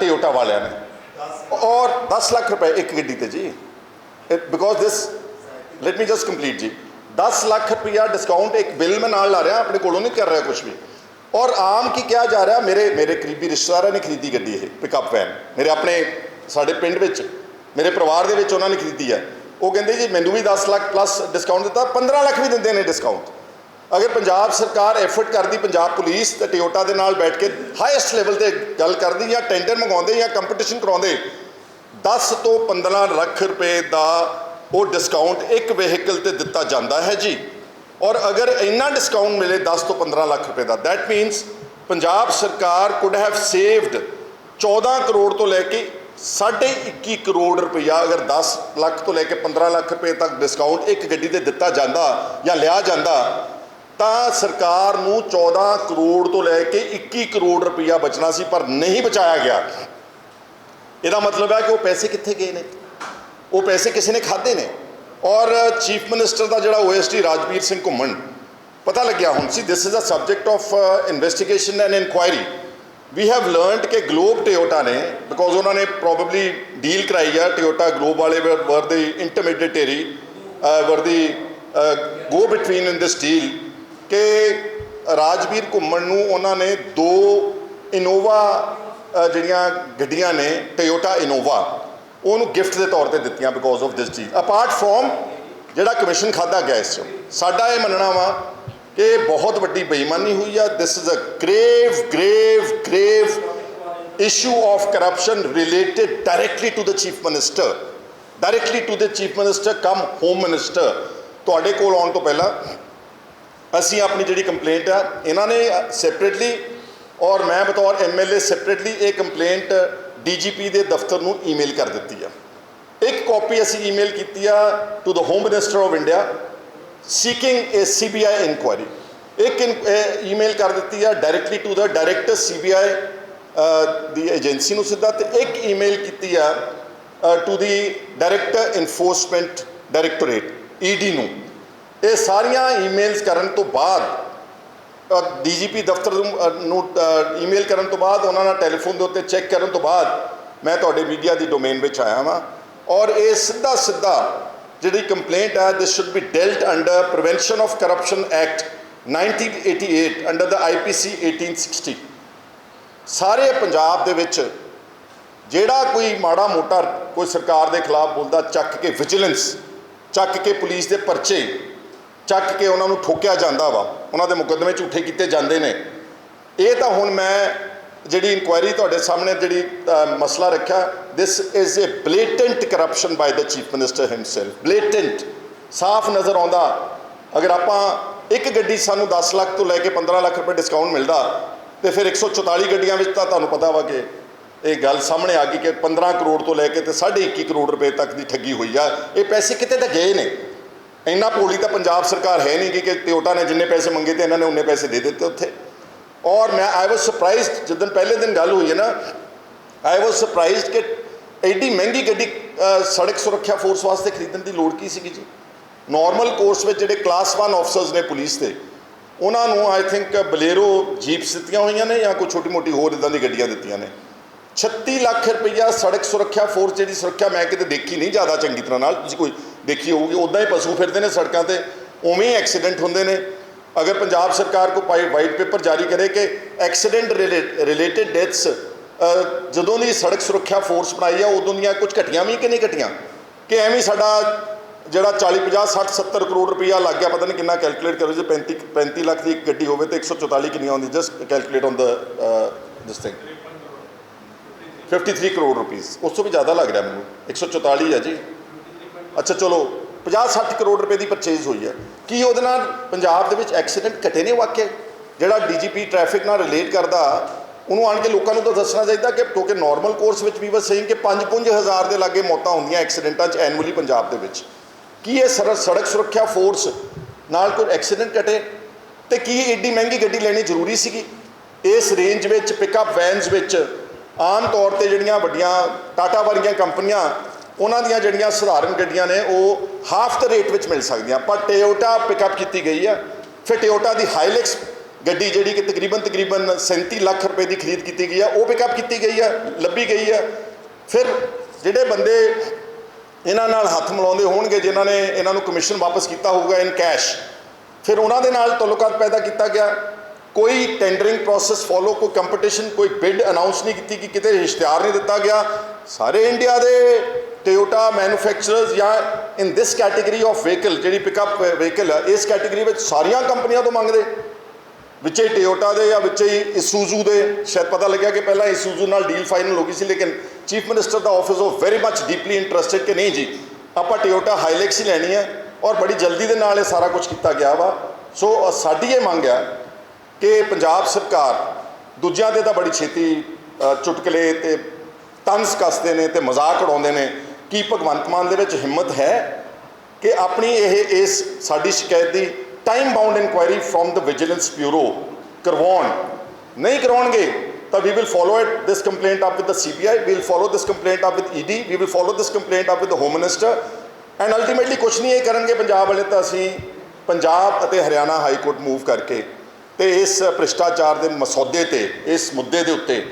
S2: ਟਿਓਟਾ ਵਾਲਿਆਂ ਨੇ। ਔਰ 10 ਲੱਖ ਰੁਪਏ ਇੱਕ ਗੱਡੀ ਤੇ ਜੀ। Because this let me just complete ਜੀ। 10 ਲੱਖ ਰੁਪਇਆ ਡਿਸਕਾਊਂਟ ਇੱਕ ਬਿੱਲ ਮੈਂ ਨਾਲ ਲਾ ਰਿਹਾ, ਆਪਣੇ ਕੋਲੋਂ ਨਹੀਂ ਕਰ ਰਿਹਾ ਕੁਝ ਵੀ। ਔਰ ਆਮ ਕੀ ਕਿਹਾ ਜਾ ਰਿਹਾ, ਮੇਰੇ ਮੇਰੇ ਕਰੀਬੀ ਰਿਸ਼ਤੇਦਾਰਾਂ ਨੇ ਖਰੀਦੀ ਗੱਡੀ ਇਹ ਪਿਕਅਪ ਵੈਨ ਮੇਰੇ ਆਪਣੇ, ਸਾਡੇ ਪਿੰਡ ਵਿੱਚ, ਮੇਰੇ ਪਰਿਵਾਰ ਦੇ ਵਿੱਚ ਉਹਨਾਂ ਨੇ ਖਰੀਦੀ ਹੈ। ਉਹ ਕਹਿੰਦੇ ਜੀ, ਮੈਨੂੰ ਵੀ 10 ਲੱਖ ਪਲੱਸ ਡਿਸਕਾਊਂਟ ਦਿੱਤਾ 15 ਲੱਖ ਵੀ ਦਿੰਦੇ ਨੇ ਡਿਸਕਾਊਂਟ ਅਗਰ ਪੰਜਾਬ ਸਰਕਾਰ ਐਫਰਟ ਕਰਦੀ, ਪੰਜਾਬ ਪੁਲਿਸ ਤੇ ਟਿਓਟਾ ਦੇ ਨਾਲ ਬੈਠ ਕੇ ਹਾਈਐਸਟ ਲੈਵਲ ਤੇ ਗੱਲ ਕਰਦੀ ਜਾਂ ਟੈਂਡਰ ਮੰਗਾਉਂਦੇ ਜਾਂ ਕੰਪੀਟੀਸ਼ਨ ਕਰਾਉਂਦੇ 10 ਤੋਂ 15 ਲੱਖ ਰੁਪਏ ਦਾ ਉਹ ਡਿਸਕਾਊਂਟ ਇੱਕ ਵਹੀਕਲ ਤੇ ਦਿੱਤਾ ਜਾਂਦਾ ਹੈ ਜੀ। ਔਰ ਅਗਰ ਇੰਨਾ ਡਿਸਕਾਊਂਟ ਮਿਲੇ 10 ਤੋਂ 15 ਲੱਖ ਰੁਪਏ ਦਾ ਦੈਟ ਮੀਨਸ ਪੰਜਾਬ ਸਰਕਾਰ ਕੁਡ ਹੈਵ ਸੇਵਡ 14 ਕਰੋੜ ਤੋਂ ਲੈ ਕੇ 21 ਕਰੋੜ ਰੁਪਇਆ ਅਗਰ 10 ਲੱਖ ਤੋਂ ਲੈ ਕੇ 15 ਲੱਖ ਰੁਪਏ ਤੱਕ ਡਿਸਕਾਊਂਟ ਇੱਕ ਗੱਡੀ ਤੇ ਦਿੱਤਾ ਜਾਂਦਾ ਜਾਂ ਲਿਆ ਜਾਂਦਾ ਤਾਂ ਸਰਕਾਰ ਨੂੰ 14 ਕਰੋੜ ਤੋਂ ਲੈ ਕੇ 21 ਕਰੋੜ ਰੁਪਇਆ ਬਚਣਾ ਸੀ, ਪਰ ਨਹੀਂ ਬਚਾਇਆ ਗਿਆ। ਇਹਦਾ ਮਤਲਬ ਹੈ ਕਿ ਉਹ ਪੈਸੇ ਕਿੱਥੇ ਗਏ ਨੇ? ਉਹ ਪੈਸੇ ਕਿਸੇ ਨੇ ਖਾਦੇ ਨੇ? ਔਰ ਚੀਫ ਮਿਨਿਸਟਰ ਦਾ ਜਿਹੜਾ ਓਐਸਟੀ ਰਾਜਵੀਰ ਸਿੰਘ ਘੁੰਮਣ, ਪਤਾ ਲੱਗਿਆ ਹੁਣ ਸੀ this is a subject of investigation and inquiry we have learned ਕਿ ਗਲੋਬ ਟਿਓਟਾ ਨੇ ਬਿਕੋਜ਼ ਉਹਨਾਂ ਨੇ ਪ੍ਰੋਬਬਲੀ ਡੀਲ ਕਰਾਈ ਆ ਟਿਓਟਾ ਗਲੋਬ ਵਾਲੇ ਵਰ ਦੀ ਇੰਟਰਮੀਡੀਏਟਰੀ ਵਰ ਦੀ ਗੋ ਬਿਟਵੀਨ ਇਨ ਦਿਸ ਡੀਲ ਕਿ ਰਾਜਵੀਰ ਘੁੰਮਣ ਨੂੰ ਉਹਨਾਂ ਨੇ ਦੋ ਇਨੋਵਾ ਜਿਹੜੀਆਂ ਗੱਡੀਆਂ ਨੇ ਟੋਯੋਟਾ ਇਨੋਵਾ ਉਹਨੂੰ ਗਿਫਟ ਦੇ ਤੌਰ ਤੇ ਦਿੱਤੀਆਂ ਬਿਕੋਜ਼ ਆਫ ਦਿਸ ਚੀਜ਼ ਅਪਾਰਟ ਫਰੋਮ ਜਿਹੜਾ ਕਮਿਸ਼ਨ ਖਾਦਾ ਗਿਆ ਇਸ 'ਚ, ਸਾਡਾ ਇਹ ਮੰਨਣਾ ਵਾ ਕਿ ਇਹ ਬਹੁਤ ਵੱਡੀ ਬੇਈਮਾਨੀ ਹੋਈ ਆ। This is a grave grave grave issue of corruption related directly to the chief minister. Directly to the chief minister, come home minister. ਤੁਹਾਡੇ ਕੋਲ ਆਉਣ ਤੋਂ ਪਹਿਲਾਂ ਅਸੀਂ ਆਪਣੀ ਜਿਹੜੀ ਕੰਪਲੇਂਟ ਆ, ਇਹਨਾਂ ਨੇ ਸੈਪਰੇਟਲੀ ਔਰ ਮੈਂ ਬਤੌਰ ਐਮਐਲਏ ਸੈਪਰੇਟਲੀ ਇਹ ਕੰਪਲੇਂਟ ਡੀਜੀਪੀ ਦੇ ਦਫ਼ਤਰ ਨੂੰ ਈਮੇਲ ਕਰ ਦਿੱਤੀ ਆ। ਇੱਕ ਕਾਪੀ ਅਸੀਂ ਈਮੇਲ ਕੀਤੀ ਆ to the home minister of India seeking a CBI inquiry ਇੱਕ ਈਮੇਲ ਕਰ ਦਿੱਤੀ ਆ directly to the director CBI the agency ਨੂੰ ਸਿੱਧਾ ਤੇ ਇੱਕ ਈਮੇਲ ਕੀਤੀ ਆ to the director enforcement directorate ED ਨੂੰ। ਇਹ ਸਾਰੀਆਂ ਈਮੇਲਸ ਕਰਨ ਤੋਂ ਬਾਅਦ ਡੀਜੀਪੀ ਦਫ਼ਤਰ ਨੂੰ ਅ, ਨੂੰ ਈਮੇਲ ਕਰਨ ਤੋਂ ਬਾਅਦ ਉਹਨਾਂ ਨਾਲ ਟੈਲੀਫੋਨ ਦੇ ਉੱਤੇ ਚੈੱਕ ਕਰਨ ਤੋਂ ਬਾਅਦ ਮੈਂ ਤੁਹਾਡੇ ਮੀਡੀਆ ਦੀ ਡੋਮੇਨ ਵਿੱਚ ਆਇਆ ਵਾਂ। ਔਰ ਇਹ ਸਿੱਧਾ ਸਿੱਧਾ ਜਿਹੜੀ ਕੰਪਲੇਂਟ ਹੈ this should be dealt under prevention of corruption act 1988 under the IPC 1860 ਸਾਰੇ ਪੰਜਾਬ ਦੇ ਵਿੱਚ ਜਿਹੜਾ ਕੋਈ ਮਾੜਾ ਮੋਟਾ ਕੋਈ ਸਰਕਾਰ ਦੇ ਖਿਲਾਫ ਬੋਲਦਾ ਚੱਕ ਕੇ ਵਿਜੀਲੈਂਸ ਚੱਕ ਕੇ ਪੁਲਿਸ ਦੇ ਪਰਚੇ ਚੱਕ ਕੇ ਉਹਨਾਂ ਨੂੰ ਠੋਕਿਆ ਜਾਂਦਾ ਵਾ। ਉਹਨਾਂ ਦੇ ਮੁਕੱਦਮੇ ਝੂਠੇ ਕੀਤੇ ਜਾਂਦੇ ਨੇ। ਇਹ ਤਾਂ ਹੁਣ ਮੈਂ ਜਿਹੜੀ ਇਨਕੁਆਇਰੀ ਤੁਹਾਡੇ ਸਾਹਮਣੇ ਜਿਹੜੀ ਮਸਲਾ ਰੱਖਿਆ this is a blatant corruption by the chief minister himself blatant ਸਾਫ਼ ਨਜ਼ਰ ਆਉਂਦਾ। ਅਗਰ ਆਪਾਂ ਇੱਕ ਗੱਡੀ ਸਾਨੂੰ 10 ਲੱਖ ਤੋਂ ਲੈ ਕੇ 15 ਲੱਖ ਰੁਪਏ ਡਿਸਕਾਊਂਟ ਮਿਲਦਾ, ਤੇ ਫਿਰ 144 ਗੱਡੀਆਂ ਵਿੱਚ ਤਾਂ ਤੁਹਾਨੂੰ ਪਤਾ ਵਾ ਕਿ ਇਹ ਗੱਲ ਸਾਹਮਣੇ ਆ ਗਈ ਕਿ 15 ਕਰੋੜ ਤੋਂ ਲੈ ਕੇ ਤੇ 21.5 ਕਰੋੜ ਰੁਪਏ ਤੱਕ ਦੀ ਠੱਗੀ ਹੋਈ ਆ। ਇਹ ਪੈਸੇ ਕਿਤੇ ਤਾਂ ਗਏ ਨੇ। ਇੰਨਾ ਭੋਲੀ ਤਾਂ ਪੰਜਾਬ ਸਰਕਾਰ ਹੈ ਨਹੀਂ ਕਿ ਕਿ ਟਿਓਟਾ ਨੇ ਜਿੰਨੇ ਪੈਸੇ ਮੰਗੇ ਤੇ ਇਹਨਾਂ ਨੇ ਉਹਨੇ ਪੈਸੇ ਦੇ ਦਿੱਤੇ ਉੱਥੇ। ਔਰ ਮੈਂ ਆਈ ਵਾਸ ਸਰਪ੍ਰਾਈਜ਼ਡ ਜਦੋਂ ਪਹਿਲੇ ਦਿਨ ਗੱਲ ਹੋਈ ਹੈ ਨਾ ਆਈ ਵਾਸ ਸਰਪ੍ਰਾਈਜ਼ਡ ਕਿ ਐਡੀ ਮਹਿੰਗੀ ਗੱਡੀ ਸੜਕ ਸੁਰੱਖਿਆ ਫੋਰਸ ਵਾਸਤੇ ਖਰੀਦਣ ਦੀ ਲੋੜ ਕੀ ਸੀਗੀ ਜੀ? ਨਾਰਮਲ ਕੋਰਸ ਵਿੱਚ ਜਿਹੜੇ ਕਲਾਸ 1 ਆਫਸਰਸ ਨੇ ਪੁਲਿਸ ਦੇ, ਉਹਨਾਂ ਨੂੰ ਆਈ ਥਿੰਕ ਬਲੇਰੋ ਜੀਪਸ ਦਿੱਤੀਆਂ ਹੋਈਆਂ ਨੇ ਜਾਂ ਕੋਈ ਛੋਟੀ ਮੋਟੀ ਹੋਰ ਇਦਾਂ ਦੀ ਗੱਡੀਆਂ ਦਿੱਤੀਆਂ ਨੇ। 36 ਲੱਖ ਰੁਪਈਆ ਸੜਕ ਸੁਰੱਖਿਆ ਫੋਰਸ ਜਿਹੜੀ ਸੁਰੱਖਿਆ ਮੈਂ ਕਿਤੇ ਦੇਖੀ ਨਹੀਂ ਜ਼ਿਆਦਾ ਚੰਗੀ ਤਰ੍ਹਾਂ ਨਾਲ, ਤੁਸੀਂ ਕੋਈ ਦੇਖੀ ਹੋਊਗੀ ਉਦਾਂ ਹੀ ਪਸ਼ੂ ਫਿਰਦੇ ਨੇ ਸੜਕਾਂ ਤੇ, ਉਵੇਂ ਹੀ ਐਕਸੀਡੈਂਟ ਹੁੰਦੇ ਨੇ। ਅਗਰ ਪੰਜਾਬ ਸਰਕਾਰ ਕੋ ਪਾਈ ਵਾਈਟ ਪੇਪਰ ਜਾਰੀ ਕਰੇ ਕਿ ਐਕਸੀਡੈਂਟ ਰਿਲੇਟਡ ਡੈਥਸ ਜਦੋਂ ਦੀ ਸੜਕ ਸੁਰੱਖਿਆ ਫੋਰਸ ਬਣਾਈ ਆ, ਉਦੋਂ ਦੀਆਂ ਕੁਝ ਘਟੀਆਂ ਵੀ ਕਿ ਨਹੀਂ ਘਟੀਆਂ? ਕਿ ਐਵੇਂ ਸਾਡਾ ਜਿਹੜਾ 40 50 60 70 ਕਰੋੜ ਰੁਪਈਆ ਲੱਗ ਗਿਆ, ਪਤਾ ਨਹੀਂ ਕਿੰਨਾ ਕੈਲਕੂਲੇਟ ਕਰੋ ਜੇ 35 35 ਲੱਖ ਦੀ ਇੱਕ ਗੱਡੀ ਹੋਵੇ ਤੇ 144 ਕਿੰਨੀ ਆਉਂਦੀ just calculate on the this thing 53 crore rupees ਉਸ ਤੋਂ ਵੀ ਜ਼ਿਆਦਾ ਲੱਗ ਰਿਹਾ ਮੈਨੂੰ। 144 ਹੈ ਜੀ। ਅੱਛਾ, ਚਲੋ 50 60 ਕਰੋੜ ਰੁਪਏ ਦੀ ਪਰਚੇਜ਼ ਹੋਈ ਹੈ। ਕੀ ਉਹਦੇ ਨਾਲ ਪੰਜਾਬ ਦੇ ਵਿੱਚ ਐਕਸੀਡੈਂਟ ਘਟੇ ਨੇ ਵਾਕਿਆ? ਜਿਹੜਾ ਡੀਜੀਪੀ ਟ੍ਰੈਫਿਕ ਨਾਲ ਰਿਲੇਟ ਕਰਦਾ, ਉਹਨੂੰ ਆਣ ਕੇ ਲੋਕਾਂ ਨੂੰ ਤਾਂ ਦੱਸਣਾ ਚਾਹੀਦਾ ਕਿ ਕਿਉਂਕਿ ਨਾਰਮਲ ਕੋਰਸ ਵਿੱਚ ਵੀ ਬਸ ਸਹੀ ਕਿ 5-5 ਹਜ਼ਾਰ ਦੇ ਲਾਗੇ ਮੌਤਾਂ ਹੁੰਦੀਆਂ ਐਕਸੀਡੈਂਟਾਂ 'ਚ ਐਨੂਅਲੀ ਪੰਜਾਬ ਦੇ ਵਿੱਚ। ਕੀ ਇਹ ਸਰ- ਸੜਕ ਸੁਰੱਖਿਆ ਫੋਰਸ ਨਾਲ ਕੋਈ ਐਕਸੀਡੈਂਟ ਘਟੇ? ਤੇ ਕੀ ਏਡੀ ਮਹਿੰਗੀ ਗੱਡੀ ਲੈਣੀ ਜ਼ਰੂਰੀ ਸੀਗੀ? ਇਸ ਰੇਂਜ ਵਿੱਚ ਪਿਕਅਪ ਵੈਨਸ ਵਿੱਚ ਆਮ ਤੌਰ ਤੇ ਜਿਹੜੀਆਂ ਵੱਡੀਆਂ ਟਾਟਾ ਵਰਗੀਆਂ ਕੰਪਨੀਆਂ, ਉਹਨਾਂ ਦੀਆਂ ਜਿਹੜੀਆਂ ਸਧਾਰਨ ਗੱਡੀਆਂ ਨੇ, ਉਹ ਹਾਫ ਦ ਰੇਟ ਵਿੱਚ ਮਿਲ ਸਕਦੀਆਂ। ਪਰ ਟੋਯੋਟਾ ਪਿਕਅਪ ਕੀਤੀ ਗਈ ਆ। ਫਿਰ ਟੋਯੋਟਾ ਦੀ ਹਾਈਲੈਕਸ ਗੱਡੀ ਜਿਹੜੀ ਕਿ ਤਕਰੀਬਨ ਤਕਰੀਬਨ 37 ਲੱਖ ਰੁਪਏ ਦੀ ਖਰੀਦ ਕੀਤੀ ਗਈ ਆ, ਉਹ ਪਿਕਅਪ ਕੀਤੀ ਗਈ ਆ, ਲੱਭੀ ਗਈ ਆ। ਫਿਰ ਜਿਹੜੇ ਬੰਦੇ ਇਹਨਾਂ ਨਾਲ ਹੱਥ ਮਿਲਾਉਂਦੇ ਹੋਣਗੇ, ਜਿਨ੍ਹਾਂ ਨੇ ਇਹਨਾਂ ਨੂੰ ਕਮਿਸ਼ਨ ਵਾਪਸ ਕੀਤਾ ਹੋਊਗਾ ਇਨ ਕੈਸ਼ ਫਿਰ ਉਹਨਾਂ ਦੇ ਨਾਲ ਤਾਲੁਕਾਤ ਪੈਦਾ ਕੀਤਾ ਗਿਆ। ਕੋਈ ਟੈਂਡਰਿੰਗ ਪ੍ਰੋਸੈਸ ਫੋਲੋ ਕੋਈ ਕੰਪੀਟੀਸ਼ਨ ਕੋਈ ਬਿਡ ਅਨਾਉਂਸ ਨਹੀਂ ਕੀਤੀ ਕਿ ਕਿਤੇ ਇਸ਼ਤਿਹਾਰ ਨਹੀਂ ਦਿੱਤਾ ਗਿਆ। ਸਾਰੇ ਇੰਡੀਆ ਦੇ ਟੋਯੋਟਾ ਮੈਨੂਫੈਕਚਰਰਸ ਜਾਂ in this category of vehicle ਜਿਹੜੀ ਪਿਕਅਪ ਵਹੀਕਲ ਹੈ ਇਸ ਕੈਟਾਗਰੀ ਵਿੱਚ ਸਾਰੀਆਂ ਕੰਪਨੀਆਂ ਤੋਂ ਮੰਗਦੇ। ਵਿੱਚੇ ਹੀ ਟੋਯੋਟਾ ਦੇ ਜਾਂ ਵਿੱਚੇ ਹੀ ਇਸੂਜ਼ੂ ਦੇ। ਸ਼ਾਇਦ ਪਤਾ ਲੱਗਿਆ ਕਿ ਪਹਿਲਾਂ ਇਸੂਜ਼ੂ ਨਾਲ ਡੀਲ ਫਾਈਨਲ ਹੋ ਗਈ ਸੀ, ਲੇਕਿਨ chief minister the office of very much deeply interested ਕਿ ਨਹੀਂ ਜੀ, ਆਪਾਂ ਟੋਯੋਟਾ ਹਾਈਲੈਕਸ ਹੀ ਲੈਣੀ ਹੈ ਔਰ ਬੜੀ ਜਲਦੀ ਦੇ ਨਾਲ ਇਹ ਸਾਰਾ ਕੁਝ ਕੀਤਾ ਗਿਆ ਵਾ। ਸੋ ਸਾਡੀ ਇਹ ਮੰਗ ਹੈ ਕਿ ਪੰਜਾਬ ਸਰਕਾਰ ਦੂਜਿਆਂ ਦੇ ਤਾਂ ਬੜੀ ਛੇਤੀ ਚੁਟਕਲੇ ਤੇ ਤੰਜ਼ ਕੱਸਦੇ ਨੇ ਤੇ ਮਜ਼ਾਕ ਉਡਾਉਂਦੇ ਨੇ। ਕੀ ਭਗਵੰਤ ਮਾਨ ਦੇ ਵਿੱਚ ਹਿੰਮਤ ਹੈ ਕਿ ਆਪਣੀ ਇਹ, ਇਸ ਸਾਡੀ ਸ਼ਿਕਾਇਤ ਦੀ time bound inquiry from the vigilance bureau ਕਰਵਾਉਣ? ਨਹੀਂ ਕਰਵਾਉਣਗੇ, ਤਾਂ we will follow it this complaint up with the CBI we will follow this complaint up with ED we will follow this complaint up with the home minister and ultimately ਕੁਝ ਨਹੀਂ ਇਹ ਕਰਨਗੇ ਪੰਜਾਬ ਵਾਲੇ, ਤਾਂ ਅਸੀਂ ਪੰਜਾਬ ਅਤੇ ਹਰਿਆਣਾ ਹਾਈ ਕੋਰਟ ਮੂਵ ਕਰਕੇ ਤੇ ਇਸ ਭ੍ਰਿਸ਼ਟਾਚਾਰ ਦੇ ਮਸੌਦੇ ਤੇ, ਇਸ ਮੁੱਦੇ ਦੇ ਉੱਤੇ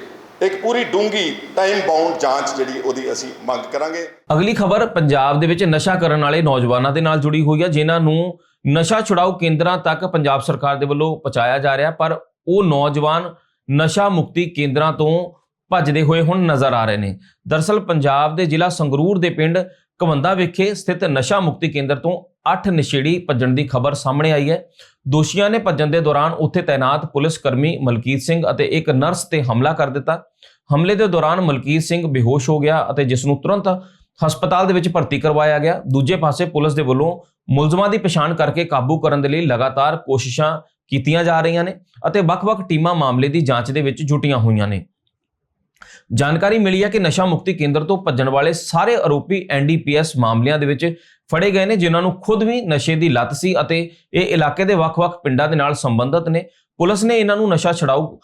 S2: ਇੱਕ ਪੂਰੀ ਡੂੰਗੀ ਟਾਈਮ ਬਾਉਂਡ ਜਾਂਚ ਜਿਹੜੀ ਉਹਦੀ ਅਸੀਂ ਮੰਗ ਕਰਾਂਗੇ।
S1: ਅਗਲੀ ਖਬਰ, ਪੰਜਾਬ ਦੇ ਵਿੱਚ ਨਸ਼ਾ ਕਰਨ ਵਾਲੇ ਨੌਜਵਾਨਾਂ ਦੇ ਨਾਲ ਜੁੜੀ ਹੋਈ ਹੈ ਜਿਨ੍ਹਾਂ ਨੂੰ ਨਸ਼ਾ ਛੁਡਾਊ ਕੇਂਦਰਾਂ ਤੱਕ ਪੰਜਾਬ ਸਰਕਾਰ ਦੇ ਵੱਲੋਂ ਪਹੁੰਚਾਇਆ ਜਾ ਰਿਹਾ, ਪਰ ਉਹ ਨੌਜਵਾਨ ਨਸ਼ਾ ਮੁਕਤੀ ਕੇਂਦਰਾਂ ਤੋਂ ਭੱਜਦੇ ਹੋਏ ਹੁਣ ਨਜ਼ਰ ਆ ਰਹੇ ਨੇ। ਦਰਸਲ, ਪੰਜਾਬ ਦੇ ਜ਼ਿਲ੍ਹਾ ਸੰਗਰੂਰ ਦੇ ਪਿੰਡ ਕਵੰਦਾ ਵਿਖੇ, ਸਥਿਤ ਨਸ਼ਾ ਮੁਕਤੀ ਕੇਂਦਰ ਤੋਂ 8 ਨਸ਼ੇੜੀ ਭੱਜਣ ਦੀ ਖਬਰ ਸਾਹਮਣੇ ਆਈ ਹੈ। ਦੋਸ਼ੀਆਂ ਨੇ ਭੱਜਣ ਦੇ ਦੌਰਾਨ ਉੱਥੇ ਤਾਇਨਾਤ ਪੁਲਿਸ ਕਰਮੀ ਮਲਕੀਤ ਸਿੰਘ ਅਤੇ ਇੱਕ ਨਰਸ ਤੇ ਹਮਲਾ ਕਰ ਦਿੱਤਾ। ਹਮਲੇ ਦੇ ਦੌਰਾਨ ਮਲਕੀਤ ਸਿੰਘ ਬੇਹੋਸ਼ ਹੋ ਗਿਆ ਅਤੇ ਜਿਸ ਨੂੰ ਤੁਰੰਤ ਹਸਪਤਾਲ ਦੇ ਵਿੱਚ ਭਰਤੀ ਕਰਵਾਇਆ ਗਿਆ। ਦੂਜੇ ਪਾਸੇ ਪੁਲਿਸ ਦੇ ਵੱਲੋਂ ਮੁਲਜ਼ਮਾਂ ਦੀ ਪਛਾਣ ਕਰਕੇ ਕਾਬੂ ਕਰਨ ਦੇ ਲਈ ਲਗਾਤਾਰ ਕੋਸ਼ਿਸ਼ਾਂ ਕੀਤੀਆਂ ਜਾ ਰਹੀਆਂ ਨੇ ਅਤੇ ਵੱਖ-ਵੱਖ ਟੀਮਾਂ ਮਾਮਲੇ ਦੀ ਜਾਂਚ ਦੇ ਵਿੱਚ ਜੁਟੀਆਂ ਹੋਈਆਂ ਨੇ। ਜਾਣਕਾਰੀ ਮਿਲੀ ਹੈ ਕਿ ਨਸ਼ਾ ਮੁਕਤੀ ਕੇਂਦਰ ਤੋਂ ਭੱਜਣ ਵਾਲੇ ਸਾਰੇ ਆਰੋਪੀ ਐਨਡੀਪੀਐਸ ਮਾਮਲਿਆਂ ਦੇ ਵਿੱਚ ਫੜੇ ਗਏ ਨੇ ਜਿਨ੍ਹਾਂ ਨੂੰ ਖੁਦ ਵੀ ਨਸ਼ੇ ਦੀ ਲਤ ਸੀ ਅਤੇ ਇਹ ਇਲਾਕੇ ਦੇ ਵੱਖ-ਵੱਖ ਪਿੰਡਾਂ ਦੇ ਨਾਲ ਸੰਬੰਧਿਤ ਨੇ। ਪੁਲਿਸ ਨੇ ਇਹਨਾਂ ਨੂੰ ਨਸ਼ਾ ਛਡਾਊ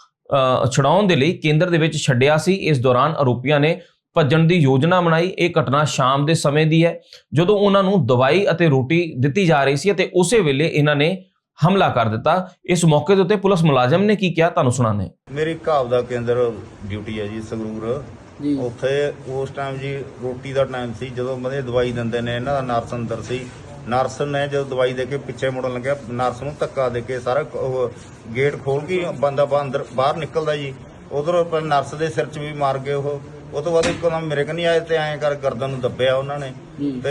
S1: ਅ, ਛਡਾਉਣ ਦੇ ਲਈ ਕੇਂਦਰ ਦੇ ਵਿੱਚ ਛੱਡਿਆ ਸੀ। ਇਸ ਦੌਰਾਨ ਆਰੋਪੀਆਂ ਨੇ ਭੱਜਣ ਦੀ ਯੋਜਨਾ ਬਣਾਈ। ਇਹ ਘਟਨਾ ਸ਼ਾਮ ਦੇ ਸਮੇਂ ਦੀ ਹੈ ਜਦੋਂ ਉਹਨਾਂ ਨੂੰ ਦਵਾਈ ਅਤੇ ਰੋਟੀ ਦਿੱਤੀ ਜਾ ਰਹੀ ਸੀ ਅਤੇ ਉਸੇ ਵੇਲੇ ਇਹਨਾਂ ਨੇ ਹਮਲਾ ਕਰ ਦਿੱਤਾ। ਇਸ ਮੌਕੇ ਦੇ ਉੱਤੇ ਪੁਲਿਸ ਮੁਲਾਜ਼ਮ ਨੇ ਕੀ ਕਿਹਾ ਤੁਹਾਨੂੰ ਸੁਣਾਉਂਦੇ ਹਾਂ।
S3: ਮੇਰੀ ਘਾਵ ਦਾ ਕੇਂਦਰ ਡਿਊਟੀ ਹੈ ਜੀ ਸੰਗਰੂਰ।
S4: ਜੀ।
S3: ਉੱਥੇ ਉਸ ਟਾਈਮ ਜੀ ਰੋਟੀ ਦਾ ਟਾਈਮ ਸੀ ਜਦੋਂ ਬੰਦੇ ਦਵਾਈ ਦਿੰਦੇ ਨੇ ਇਹਨਾਂ ਦਾ ਨਰਸ ਅੰਦਰ ਸੀ। ਨਰਸ ਨੇ ਜਦੋਂ ਦਵਾਈ ਦੇ ਕੇ ਪਿੱਛੇ ਮੁੜਨ ਲੱਗਿਆ ਨਰਸ ਨੂੰ ਧੱਕਾ ਦੇ ਕੇ ਸਾਰਾ ਉਹ ਗੇਟ ਖੋਲ ਕੇ ਬੰਦਾ ਅੰਦਰ ਬਾਹਰ ਨਿਕਲਦਾ ਜੀ। ਉਧਰ ਪਰ ਨਰਸ ਦੇ ਸਿਰ 'ਚ ਵੀ ਮਾਰ ਗਏ ਉਹ। ਉਹ ਤੋਂ ਬਾਅਦ ਇੱਕੋ ਦਮ ਮੇਰੇ ਕਨੀ ਆਏ ਤੇ ਐਂ ਕਰ ਗਰਦਨ ਨੂੰ ਦੱਬਿਆ ਉਹਨਾਂ ਨੇ। ਤੇ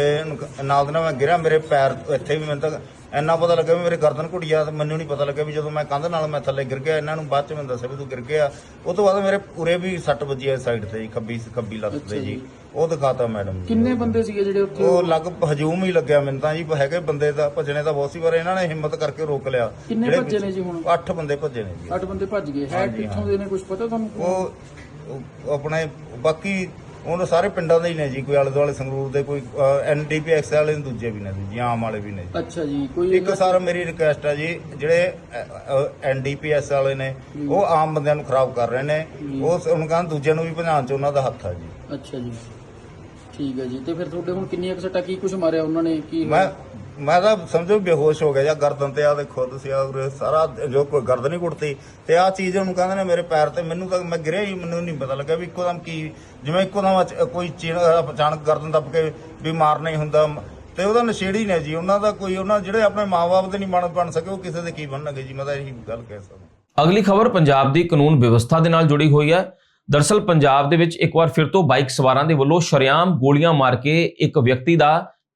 S3: ਨਾਲ ਦੇ ਨਾਲ ਮੈਂ ਗਿਰਿਆ ਮੇਰੇ ਪੈਰ ਇੱਥੇ ਵੀ ਮੈਨੂੰ ਤਾਂ ਇੰਨਾ ਪਤਾ ਲੱਗਾ ਵੀ ਮੇਰੇ ਗਰਦਨ ਘੁੱਟਿਆ ਤੇ ਮੈਨੂੰ ਨਹੀਂ ਪਤਾ ਲੱਗਾ ਵੀ ਜਦੋਂ ਮੈਂ ਕੰਧ ਨਾਲ ਮੈਂ ਥੱਲੇ ਗਿਰ ਗਿਆ ਇਹਨਾਂ ਨੂੰ ਬਾਅਦ ਚ ਮੈਨੂੰ ਦੱਸਿਆ ਵੀ ਤੂੰ ਗਿਰ ਗਿਆ। ਉਹ ਤੋਂ ਬਾਅਦ ਮੇਰੇ ਉਰੇ ਵੀ ਸੱਟ ਵੱਜੀ ਹੈ ਸਾਈਡ ਤੇ ਜੀ ਖੱਬੀ ਖੱਬੀ ਲੱਤ ਤੇ ਜੀ। ਉਹ ਦਿਖਾਤਾ ਮੈਡਮ ਜੀ।
S4: ਕਿੰਨੇ ਬੰਦੇ ਸੀਗੇ ਜਿਹੜੇ ਉੱਥੇ?
S3: ਉਹ ਲਗਭਗ ਹਜੂਮ ਹੀ ਲੱਗਿਆ ਮੈਨੂੰ ਤਾਂ ਜੀ ਹੈਗੇ ਬੰਦੇ ਤਾਂ ਭੱਜਣੇ ਤਾਂ ਬਹੁਤ ਸੀ ਪਰ ਇਹਨਾਂ ਨੇ ਹਿੰਮਤ ਕਰਕੇ ਰੋਕ ਲਿਆ।
S4: ਕਿੰਨੇ ਭੱਜੇ ਨੇ ਜੀ ਹੁਣ?
S3: 8 ਬੰਦੇ ਭੱਜੇ ਨੇ ਜੀ।
S4: ਅੱਠ ਬੰਦੇ ਭੱਜ ਗਏ। ਹੈ। ਕਿੱਥੋਂ। ਦੇ ਨੇ ਕੁਝ ਪਤਾ ਤੁਹਾਨੂੰ?
S3: ਉਹ ਆਪਣੇ ਬਾਕੀ ਉਹਨਾਂ ਸਾਰੇ ਪਿੰਡਾਂ ਦੇ ਹੀ ਨੇ ਜੀ ਕੋਈ ਆਲੇ ਦੁਆਲੇ ਸੰਗਰੂਰ ਦੇ ਕੋਈ ਐਨਡੀਪੀਐਕਸ ਵਾਲੇ ਨੇ ਦੂਜੇ ਵੀ ਨੇ ਜੀ ਆਮ ਵਾਲੇ ਵੀ ਨੇ ਜੀ।
S4: ਅੱਛਾ ਜੀ ਕੋਈ
S3: ਇੱਕ ਸਰ ਮੇਰੀ ਰਿਕੁਐਸਟ ਹੈ ਜੀ ਜਿਹੜੇ ਐਨਡੀਪੀਐਸ ਵਾਲੇ ਨੇ ਉਹ ਆਮ ਬੰਦਿਆਂ ਨੂੰ ਖਰਾਬ ਕਰ ਰਹੇ ਨੇ। ਉਹ ਉਹਨਾਂ ਕਹਿੰਦੇ ਦੂਜਿਆਂ ਨੂੰ ਵੀ ਭਜਾਉਣ ਚ ਉਹਨਾਂ ਦਾ ਹੱਥ ਹੈ ਜੀ।
S4: ਅੱਛਾ ਜੀ। ਠੀਕ ਹੈ ਜੀ ਤੇ ਫਿਰ ਤੁਹਾਡੇ ਹੁਣ ਕਿੰਨੀਆਂ ਸੱਟਾਂ ਕੀ ਕੁਝ ਮਾਰਿਆ ਉਹਨਾਂ ਨੇ ਕੀ
S3: ਮੈਂ ਮੈਂ ਤਾਂ ਸਮਝੋ ਬੇਹੋਸ਼ ਹੋ ਗਿਆ ਜਾਂ ਗਰਦਨ ਤੇ ਆ ਦੇਖੋ ਤੁਸੀਂ ਆ ਉਰੇ ਸਾਰਾ ਜੋ ਕੋਈ ਗਰਦਨ ਹੀ ਕੁੱਟਤੀ ਤੇ ਆ ਚੀਜ਼ ਉਹਨੂੰ ਕਹਿੰਦੇ ਨੇ ਮੇਰੇ ਪੈਰ ਤੇ, ਮੈਨੂੰ ਤਾਂ ਮੈਂ ਗਿਰਿਆ ਹੀ, ਮੈਨੂੰ ਨਹੀਂ ਪਤਾ ਲੱਗਾ ਵੀ ਇੱਕੋ ਕੀ, ਜਿਵੇਂ ਇੱਕੋ ਕੋਈ ਚੀਨ ਅਚਾਨਕ ਗਰਦਨ ਦੱਬ ਕੇ ਵੀ ਮਾਰਨਾ ਹੀ ਹੁੰਦਾ, ਤੇ ਉਹਦਾ ਨਸ਼ੇੜੀ ਨੇ ਜੀ, ਉਹਨਾਂ ਦਾ ਕੋਈ, ਉਹਨਾਂ ਜਿਹੜੇ ਆਪਣੇ ਮਾਪੇ ਦੇ ਨਹੀਂ ਬਣ ਬਣ ਸਕੇ, ਉਹ ਕਿਸੇ ਦੇ ਕੀ ਬਣਨਗੇ ਜੀ, ਮੈਂ ਤਾਂ ਇਹੀ ਗੱਲ ਕਹਿ ਸਕਦਾ।
S1: ਅਗਲੀ ਖਬਰ ਪੰਜਾਬ ਦੀ ਕਾਨੂੰਨ ਵਿਵਸਥਾ ਦੇ ਨਾਲ ਜੁੜੀ ਹੋਈ ਹੈ। ਦਰਸਲ ਪੰਜਾਬ ਦੇ ਵਿੱਚ ਇੱਕ ਵਾਰ ਫਿਰ ਤੋਂ ਬਾਈਕ ਸਵਾਰਾਂ ਦੇ ਵੱਲੋਂ ਸ਼ਰੇਆਮ ਗੋਲੀਆਂ ਮਾਰ ਕੇ ਇੱਕ ਵਿਅਕਤੀ ਦਾ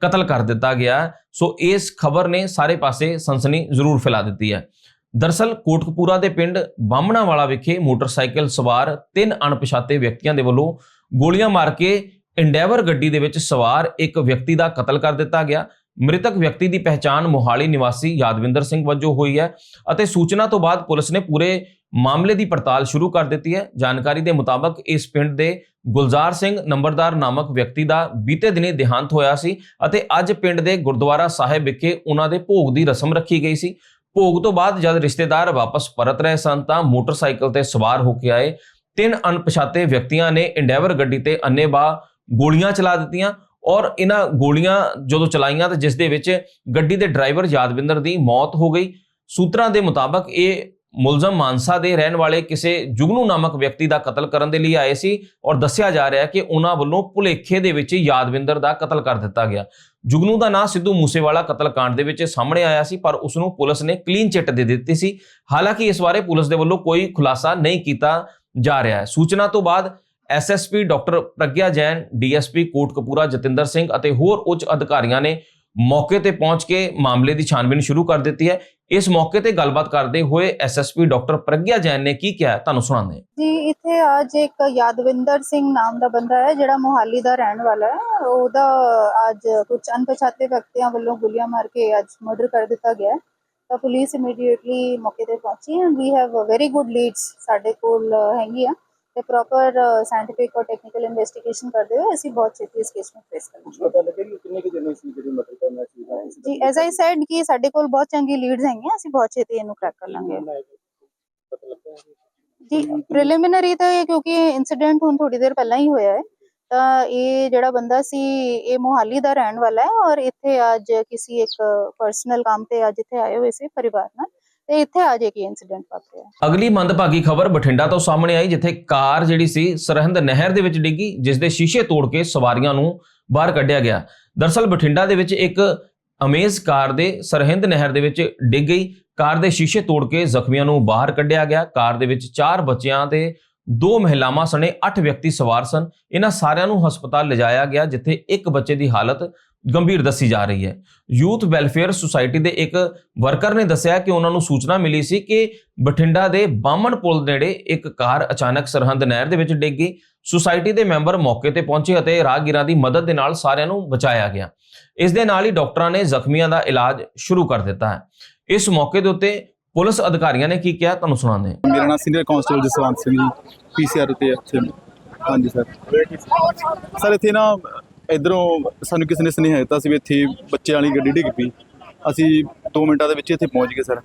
S1: ਕਤਲ ਕਰ ਦਿੱਤਾ ਗਿਆ ਹੈ। ਸੋ ਇਸ ਖਬਰ ਨੇ ਸਾਰੇ ਪਾਸੇ ਸਨਸਨੀ ਜ਼ਰੂਰ ਫੈਲਾ ਦਿੱਤੀ ਹੈ ਦਰਸਲ ਕੋਟਕਪੂਰਾ ਦੇ ਪਿੰਡ ਬਾਹਮਣਾਵਾਲਾ ਵਿਖੇ ਮੋਟਰਸਾਈਕਲ ਸਵਾਰ ਤਿੰਨ ਅਣਪਛਾਤੇ ਵਿਅਕਤੀਆਂ ਦੇ ਵੱਲੋਂ ਗੋਲੀਆਂ ਮਾਰ ਕੇ ਇੰਡੈਵਰ ਗੱਡੀ ਦੇ ਵਿੱਚ ਸਵਾਰ ਇੱਕ ਵਿਅਕਤੀ ਦਾ ਕਤਲ ਕਰ ਦਿੱਤਾ ਗਿਆ ਮ੍ਰਿਤਕ ਵਿਅਕਤੀ ਦੀ ਪਹਿਚਾਣ ਮੋਹਾਲੀ ਨਿਵਾਸੀ ਯਾਦਵਿੰਦਰ ਸਿੰਘ ਵਜੋਂ ਹੋਈ ਹੈ ਅਤੇ ਸੂਚਨਾ ਤੋਂ ਬਾਅਦ ਪੁਲਿਸ ਨੇ ਪੂਰੇ ਮਾਮਲੇ ਦੀ ਪੜਤਾਲ ਸ਼ੁਰੂ ਕਰ ਦਿੱਤੀ ਹੈ। ਜਾਣਕਾਰੀ ਦੇ ਮੁਤਾਬਕ ਇਸ ਪਿੰਡ ਦੇ ਗੁਲਜ਼ਾਰ ਸਿੰਘ ਨੰਬਰਦਾਰ ਨਾਮਕ ਵਿਅਕਤੀ ਦਾ ਬੀਤੇ ਦਿਨੀ ਦੇਹਾਂਤ ਹੋਇਆ ਸੀ ਅਤੇ ਅੱਜ ਪਿੰਡ ਦੇ ਗੁਰਦੁਆਰਾ ਸਾਹਿਬ ਵਿਖੇ ਉਹਨਾਂ ਦੇ ਭੋਗ ਦੀ ਰਸਮ ਰੱਖੀ ਗਈ ਸੀ। ਭੋਗ ਤੋਂ ਬਾਅਦ ਜਦ ਰਿਸ਼ਤੇਦਾਰ ਵਾਪਸ ਪਰਤ ਰਹੇ ਸਨ ਤਾਂ ਮੋਟਰਸਾਈਕਲ ਤੇ ਸਵਾਰ ਹੋ ਕੇ ਆਏ। ਤਿੰਨ ਅਣਪਛਾਤੇ ਵਿਅਕਤੀਆਂ ਨੇ ਇੰਡੈਵਰ ਗੱਡੀ ਤੇ ਅੰਨੇਬਾਹ ਗੋਲੀਆਂ ਚਲਾ ਦਿੱਤੀਆਂ ਔਰ ਇਹਨਾਂ ਗੋਲੀਆਂ ਜਦੋਂ ਚਲਾਈਆਂ ਤਾਂ ਜਿਸ ਦੇ ਵਿੱਚ ਗੱਡੀ ਦੇ ਡਰਾਈਵਰ ਯਾਦਵਿੰਦਰ ਦੀ ਮੌਤ ਹੋ ਗਈ। ਸੂਤਰਾਂ ਦੇ ਮੁਤਾਬਕ ਇਹ ਮੁਲਜ਼ਮ ਮਾਨਸਾ ਦੇ ਰਹਿਣ ਵਾਲੇ ਕਿਸੇ ਜੁਗਨੂ ਨਾਮਕ ਵਿਅਕਤੀ ਦਾ ਕਤਲ ਕਰਨ ਦੇ ਲਈ ਆਏ ਸੀ ਔਰ ਦੱਸਿਆ ਜਾ ਰਿਹਾ ਹੈ ਕਿ ਉਹਨਾਂ ਵੱਲੋਂ ਭੁਲੇਖੇ ਦੇ ਵਿੱਚ ਯਾਦਵਿੰਦਰ ਦਾ ਕਤਲ ਕਰ ਦਿੱਤਾ ਗਿਆ। ਜੁਗਨੂ ਦਾ ਨਾਂ ਸਿੱਧੂ ਮੂਸੇਵਾਲਾ ਕਤਲकांड ਦੇ ਵਿੱਚ ਸਾਹਮਣੇ ਆਇਆ ਸੀ, ਪਰ ਉਸ ਨੂੰ ਪੁਲਿਸ ਨੇ ਕਲੀਨ ਚਿੱਟ ਦੇ ਦਿੱਤੀ ਸੀ। ਹਾਲਾਂਕਿ ਇਸ ਬਾਰੇ ਪੁਲਿਸ ਦੇ ਵੱਲੋਂ ਕੋਈ ਖੁਲਾਸਾ ਨਹੀਂ ਕੀਤਾ ਜਾ ਰਿਹਾ ਹੈ। ਸੂਚਨਾ ਤੋਂ ਬਾਅਦ SSP doctor Pragya Jain DSP Kotkapura Jatinder Singh ਅਤੇ ਹੋਰ ਉੱਚ ਅਧਿਕਾਰੀਆਂ ਨੇ ਮੌਕੇ ਤੇ ਪਹੁੰਚ ਕੇ ਮਾਮਲੇ ਦੀ ਛਾਨਬੀਨ ਸ਼ੁਰੂ ਕਰ ਦਿੱਤੀ ਹੈ। ਇਸ ਮੌਕੇ ਤੇ ਗੱਲਬਾਤ ਕਰਦੇ ਹੋਏ ਐਸਐਸਪੀ ਡਾਕਟਰ ਪ੍ਰਗਿਆ ਜੈਨ ਨੇ ਕੀ ਕਿਹਾ ਤੁਹਾਨੂੰ ਸੁਣਾਉਂਦੇ
S5: ਜੀ ਇੱਥੇ ਅੱਜ ਇੱਕ ਯਾਦਵਿੰਦਰ ਸਿੰਘ ਨਾਮ ਦਾ ਬੰਦਾ ਹੈ ਜਿਹੜਾ ਮੋਹਾਲੀ ਦਾ ਰਹਿਣ ਵਾਲਾ ਹੈ। ਉਹਦਾ ਅੱਜ ਕੁਝ ਅਣਪਛਾਤੇ ਵਿਅਕਤੀਆਂ ਵੱਲੋਂ ਗੋਲੀਆਂ ਮਾਰ ਕੇ ਅੱਜ ਮਰਡਰ ਕਰ ਦਿੱਤਾ ਗਿਆ ਤਾਂ ਪੁਲਿਸ ਇਮੀਡੀਏਟਲੀ ਮੌਕੇ ਤੇ ਪਹੁੰਚੀ and we have very good leads ਸਾਡੇ ਕੋਲ ਅ, ਤੇ ਪ੍ਰੋਪਰ ਸਾਇੰਟੀਫਿਕ ਔਰ ਟੈਕਨੀਕਲ ਇਨਵੈਸਟੀਗੇਸ਼ਨ ਕਰਦੇ ਹੋਏ ਅਸੀਂ ਬਹੁਤ ਛੇਤੀ ਇਸ ਕੇਸ ਨੂੰ ਫੇਸ ਕਰਾਂਗੇ।
S4: ਪਤਾ ਲੱਗਿਆ ਕਿ ਕਿੰਨੇ ਕਿ ਜਣੇ ਸੀ ਜਿਹੜੇ ਮਰਡਰ ਕਰਨਾ ਸੀ?
S5: ਜੀ ਐਜ਼ ਆਈ ਸੈਡ ਕਿ ਸਾਡੇ ਕੋਲ ਬਹੁਤ ਚੰਗੀ ਲੀਡਸ ਹੈਗੀਆਂ ਅਸੀਂ ਬਹੁਤ ਛੇਤੀ ਇਹਨੂੰ ਕ੍ਰੈਕ ਕਰ ਲਾਂਗੇ। ਜੀ ਪ੍ਰੀਲਿਮਿਨਰੀ ਤਾਂ ਇਹ ਕਿਉਂਕਿ ਇਨਸੀਡੈਂਟ ਹੁਣ ਥੋੜੀ ਦੇਰ ਪਹਿਲਾਂ ਹੀ ਹੋਇਆ ਹੈ ਤਾਂ ਇਹ ਜਿਹੜਾ ਬੰਦਾ ਸੀ ਇਹ ਮੋਹਾਲੀ ਦਾ ਰਹਿਣ ਵਾਲਾ ਹੈ ਔਰ ਇੱਥੇ ਅੱਜ ਕਿਸੇ ਇੱਕ ਪਰਸਨਲ ਕੰਮ ਤੇ ਅੱਜ ਇੱਥੇ ਆਏ ਹੋਏ ਸੀ ਪਰਿਵਾਰ ਨਾਲ। ਤੇ ਇੱਥੇ ਅੱਜ ਇੱਕ ਇਨਸੀਡੈਂਟ ਵਾਪਰਿਆ।
S1: ਅਗਲੀ ਮੰਦਭਾਗੀ ਖਬਰ ਬਠਿੰਡਾ ਤੋਂ ਸਾਹਮਣੇ ਆਈ, ਜਿੱਥੇ ਕਾਰ ਜਿਹੜੀ ਸੀ, ਸਰਹੰਦ ਨਹਿਰ ਦੇ ਵਿੱਚ ਡਿੱਗੀ ਜਿਸ ਦੇ ਸ਼ੀਸ਼ੇ ਤੋੜ ਕੇ ਸਵਾਰੀਆਂ ਨੂੰ ਬਾਹਰ ਕੱਢਿਆ ਗਿਆ। ਦਰਸਲ ਬਠਿੰਡਾ ਦੇ ਵਿੱਚ ਇੱਕ ਅਮੇਜ਼ ਕਾਰ ਦੇ ਸਰਹਿੰਦ ਨਹਿਰ ਦੇ ਵਿੱਚ ਡਿੱਗ ਗਈ। ਕਾਰ ਦੇ ਸ਼ੀਸ਼ੇ ਤੋੜ ਕੇ ਜ਼ਖਮੀਆਂ ਨੂੰ ਬਾਹਰ ਕੱਢਿਆ ਗਿਆ। ਕਾਰ ਦੇ ਵਿੱਚ ਚਾਰ ਬੱਚਿਆਂ ਤੇ ਦੋ ਮਹਿਲਾਵਾਂ ਸਣੇ 8 ਵਿਅਕਤੀ ਸਵਾਰ ਸਨ। ਇਹਨਾਂ ਸਾਰਿਆਂ ਨੂੰ ਹਸਪਤਾਲ ਲਿਜਾਇਆ ਗਿਆ, ਜਿੱਥੇ ਇੱਕ ਬੱਚੇ ਦੀ ਹਾਲਤ ਗੰਭੀਰ ਦੱਸੀ ਜਾ ਰਹੀ ਹੈ। ਯੂਥ ਵੈਲਫੇਅਰ ਸੁਸਾਇਟੀ ਦੇ ਇੱਕ ਵਰਕਰ ਨੇ ਦੱਸਿਆ ਕਿ ਉਹਨਾਂ ਨੂੰ ਸੂਚਨਾ ਮਿਲੀ ਸੀ ਕਿ ਬਠਿੰਡਾ ਦੇ ਬਾਮਣ ਪੁਲ ਨੇੜੇ ਇੱਕ ਕਾਰ ਅਚਾਨਕ ਸਰਹੰਦ ਨਹਿਰ ਦੇ ਵਿੱਚ ਡਿੱਗ ਗਈ। ਸੁਸਾਇਟੀ ਦੇ ਮੈਂਬਰ ਮੌਕੇ ਤੇ ਪਹੁੰਚੇ ਅਤੇ ਰਾਹਗੀਰਾਂ ਦੀ ਮਦਦ ਦੇ ਨਾਲ ਸਾਰਿਆਂ ਨੂੰ ਬਚਾਇਆ ਗਿਆ। ਇਸ ਦੇ ਨਾਲ ਹੀ ਡਾਕਟਰਾਂ ਨੇ ਜ਼ਖਮੀਆਂ ਦਾ ਇਲਾਜ ਸ਼ੁਰੂ ਕਰ ਦਿੱਤਾ ਹੈ। ਇਸ ਮੌਕੇ ਦੇ ਉੱਤੇ ਪੁਲਿਸ ਅਧਿਕਾਰੀਆਂ ਨੇ ਕੀ ਕਿਹਾ? ਤੁਹਾਨੂੰ ਸੁਣਾਉਂਦੇ ਹਾਂ।
S6: ਮੇਰਾ ਨਾਮ senior constable Jaswant Singh ji PCR ਤੇ ਇੱਥੇ ਹਾਂਜੀ ਸਰ। ਸਰ ਇੱਥੇ ਨਾ ਇਧਰੋਂ ਸਾਨੂੰ ਕਿਸੇ ਨੇ ਸੁਨੇਹਾ ਦਿੱਤਾ ਸੀ ਵੀ ਇੱਥੇ ਬੱਚੇ ਵਾਲੀ ਗੱਡੀ ਡਿੱਗ ਪਈ। ਅਸੀਂ 2 ਮਿੰਟਾਂ ਦੇ ਵਿੱਚ ਇੱਥੇ ਪਹੁੰਚ ਗਏ ਸਰ।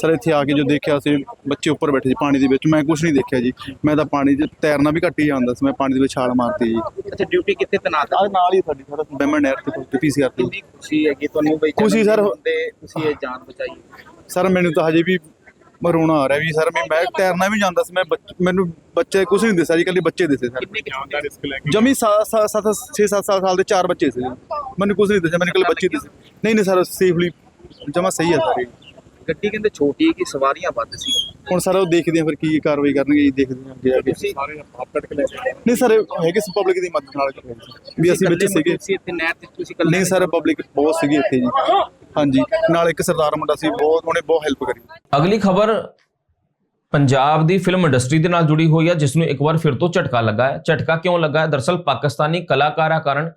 S6: ਸਰ ਇੱਥੇ ਆ ਕੇ ਜੋ ਦੇਖਿਆ ਅਸੀਂ ਬੱਚੇ ਉੱਪਰ ਬੈਠੇ ਸੀ ਪਾਣੀ ਦੇ ਵਿੱਚ ਮੈਂ ਕੁਝ ਨਹੀਂ ਦੇਖਿਆ ਜੀ। ਮੈਂ ਤਾਂ ਪਾਣੀ 'ਚ ਤੈਰਨਾ ਵੀ ਘੱਟ ਹੀ ਜਾਂਦਾ ਸੀ ਮੈਂ ਪਾਣੀ ਦੇ ਵਿੱਚ ਛਾਲ ਮਾਰਤੀ ਜੀ।
S7: ਅੱਛਾ ਡਿਊਟੀ ਕਿੱਥੇ ਤਨਾਤ
S6: ਆ ਨਾਲ ਹੀ ਸਾਡੀ ਸਰ। ਬੈਮਨ ਨਹਿਰ ਤੇ ਪੀਸੀਆਰ ਤੇ
S7: ਖੁਸ਼ੀ ਹੈਗੀ ਤੁਹਾਨੂੰ ਬਈ
S6: ਖੁਸ਼ੀ ਸਰ।
S7: ਤੁਸੀਂ ਇਹ ਜਾਨ ਬਚਾਈ।
S6: ਸਰ ਮੈਨੂੰ ਤਾਂ ਹਜੇ ਵੀ ਰੋਣਾ ਆ ਰਿਹਾ ਵੀ ਸਰ ਮੈਂ ਮੈਂ ਤੈਰਨਾ ਵੀ ਜਾਂਦਾ ਸੀ ਮੈਂ ਬੱਚ- ਮੈਨੂੰ ਬੱਚੇ ਕੁਝ ਨਹੀਂ ਦਿਸਿਆ ਜੀ ਕੱਲੇ ਬੱਚੇ ਦਿਸੇ ਸਰ।
S7: ਰਿਸਕ ਲੈ
S6: ਜਮੀ 7 6 7 ਸਾਲ ਦੇ ਚਾਰ ਬੱਚੇ ਸੀ। ਮੈਨੂੰ ਕੁਝ ਨਹੀਂ ਦੱਸਿਆ ਮੈਨੂੰ ਕੱਲੇ ਬੱਚੇ ਦਿਸੇ ਨਹੀਂ ਨਹੀਂ ਸਰ ਸੇਫਲੀ ਜਮਾ ਸਹੀ ਹੈ ਸਰ। ਇਹ।
S7: ਗੱਡੀ ਕਹਿੰਦੇ ਛੋਟੀ ਹੈ ਕਿ ਸਵਾਰੀਆਂ ਵੱਧ ਸੀ?
S6: ਹੁਣ ਸਰ ਉਹ ਦੇਖਦੇ ਆ ਫਿਰ ਕੀ ਕਾਰਵਾਈ ਕਰਨਗੇ ਜੀ ਦੇਖਦੇ ਆ ਅੱਗੇ ਜਾ ਕੇ।
S7: ਤੁਸੀਂ ਸਾਰੇ ਆਪ ਕੱਟ ਕੇ ਲੈ ਕੇ
S6: ਨਹੀਂ ਸਰ ਹੈਗੇ ਸੀ ਪਬਲਿਕ ਦੀ ਮਦਦ ਨਾਲ। ਵੀ ਅਸੀਂ ਵਿੱਚ ਸੀਗੇ।
S7: ਸੀ ਇੱਥੇ ਨਹਿਰ ਤੇ ਤੁਸੀਂ ਇਕੱਲੇ
S6: ਨਹੀਂ ਸਰ ਪਬਲਿਕ ਬਹੁਤ ਸੀਗੀ ਇੱਥੇ ਜੀ। ਹਾਂਜੀ, ਨਾਲ ਇੱਕ ਸਰਦਾਰ ਮੁੰਡਾ ਸੀ, ਬਹੁਤ ਉਹਨੇ ਬਹੁਤ ਹੈਲਪ ਕਰੀ।
S1: ਅਗਲੀ ਖਬਰ, ਪੰਜਾਬ ਦੀ ਫਿਲਮ ਇੰਡਸਟਰੀ ਦੇ ਨਾਲ ਜੁੜੀ ਹੋਈ ਹੈ ਜਿਸ ਨੂੰ ਇੱਕ ਵਾਰ ਫਿਰ ਤੋਂ ਝਟਕਾ ਲੱਗਾ ਹੈ। ਝਟਕਾ ਕਿਉਂ ਲੱਗਾ ਹੈ? ਦਰਸਲ ਪਾਕਿਸਤਾਨੀ ਕਲਾਕਾਰਾਂ ਕਾਰਨ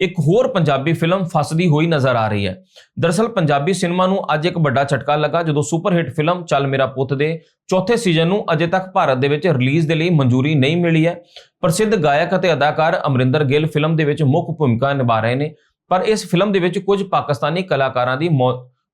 S1: ਇੱਕ ਹੋਰ ਪੰਜਾਬੀ ਫਿਲਮ ਫਸਦੀ ਹੋਈ ਨਜ਼ਰ ਆ ਰਹੀ ਹੈ। ਦਰਸਲ ਪੰਜਾਬੀ ਸਿਨੇਮਾ ਨੂੰ ਅੱਜ ਇੱਕ ਵੱਡਾ ਝਟਕਾ ਲੱਗਾ, ਜਦੋਂ ਸੁਪਰ ਹਿੱਟ ਫਿਲਮ ਚੱਲ ਮੇਰਾ ਪੁੱਤ ਦੇ ਚੌਥੇ ਸੀਜ਼ਨ ਨੂੰ ਅਜੇ ਤੱਕ ਭਾਰਤ ਦੇ ਵਿੱਚ ਰਿਲੀਜ਼ ਦੇ ਲਈ ਮਨਜ਼ੂਰੀ ਨਹੀਂ ਮਿਲੀ ਹੈ। ਪ੍ਰਸਿੱਧ ਗਾਇਕ ਅਤੇ ਅਦਾਕਾਰ ਅਮਰਿੰਦਰ ਗਿੱਲ ਫਿਲਮ ਦੇ ਵਿੱਚ ਮੁੱਖ ਭੂਮਿਕਾ ਨਿਭਾ ਰਹੇ ਨੇ। ਪਰ ਇਸ ਫਿਲਮ ਦੇ ਵਿੱਚ ਕੁਝ ਪਾਕਿਸਤਾਨੀ ਕਲਾਕਾਰਾਂ ਦੀ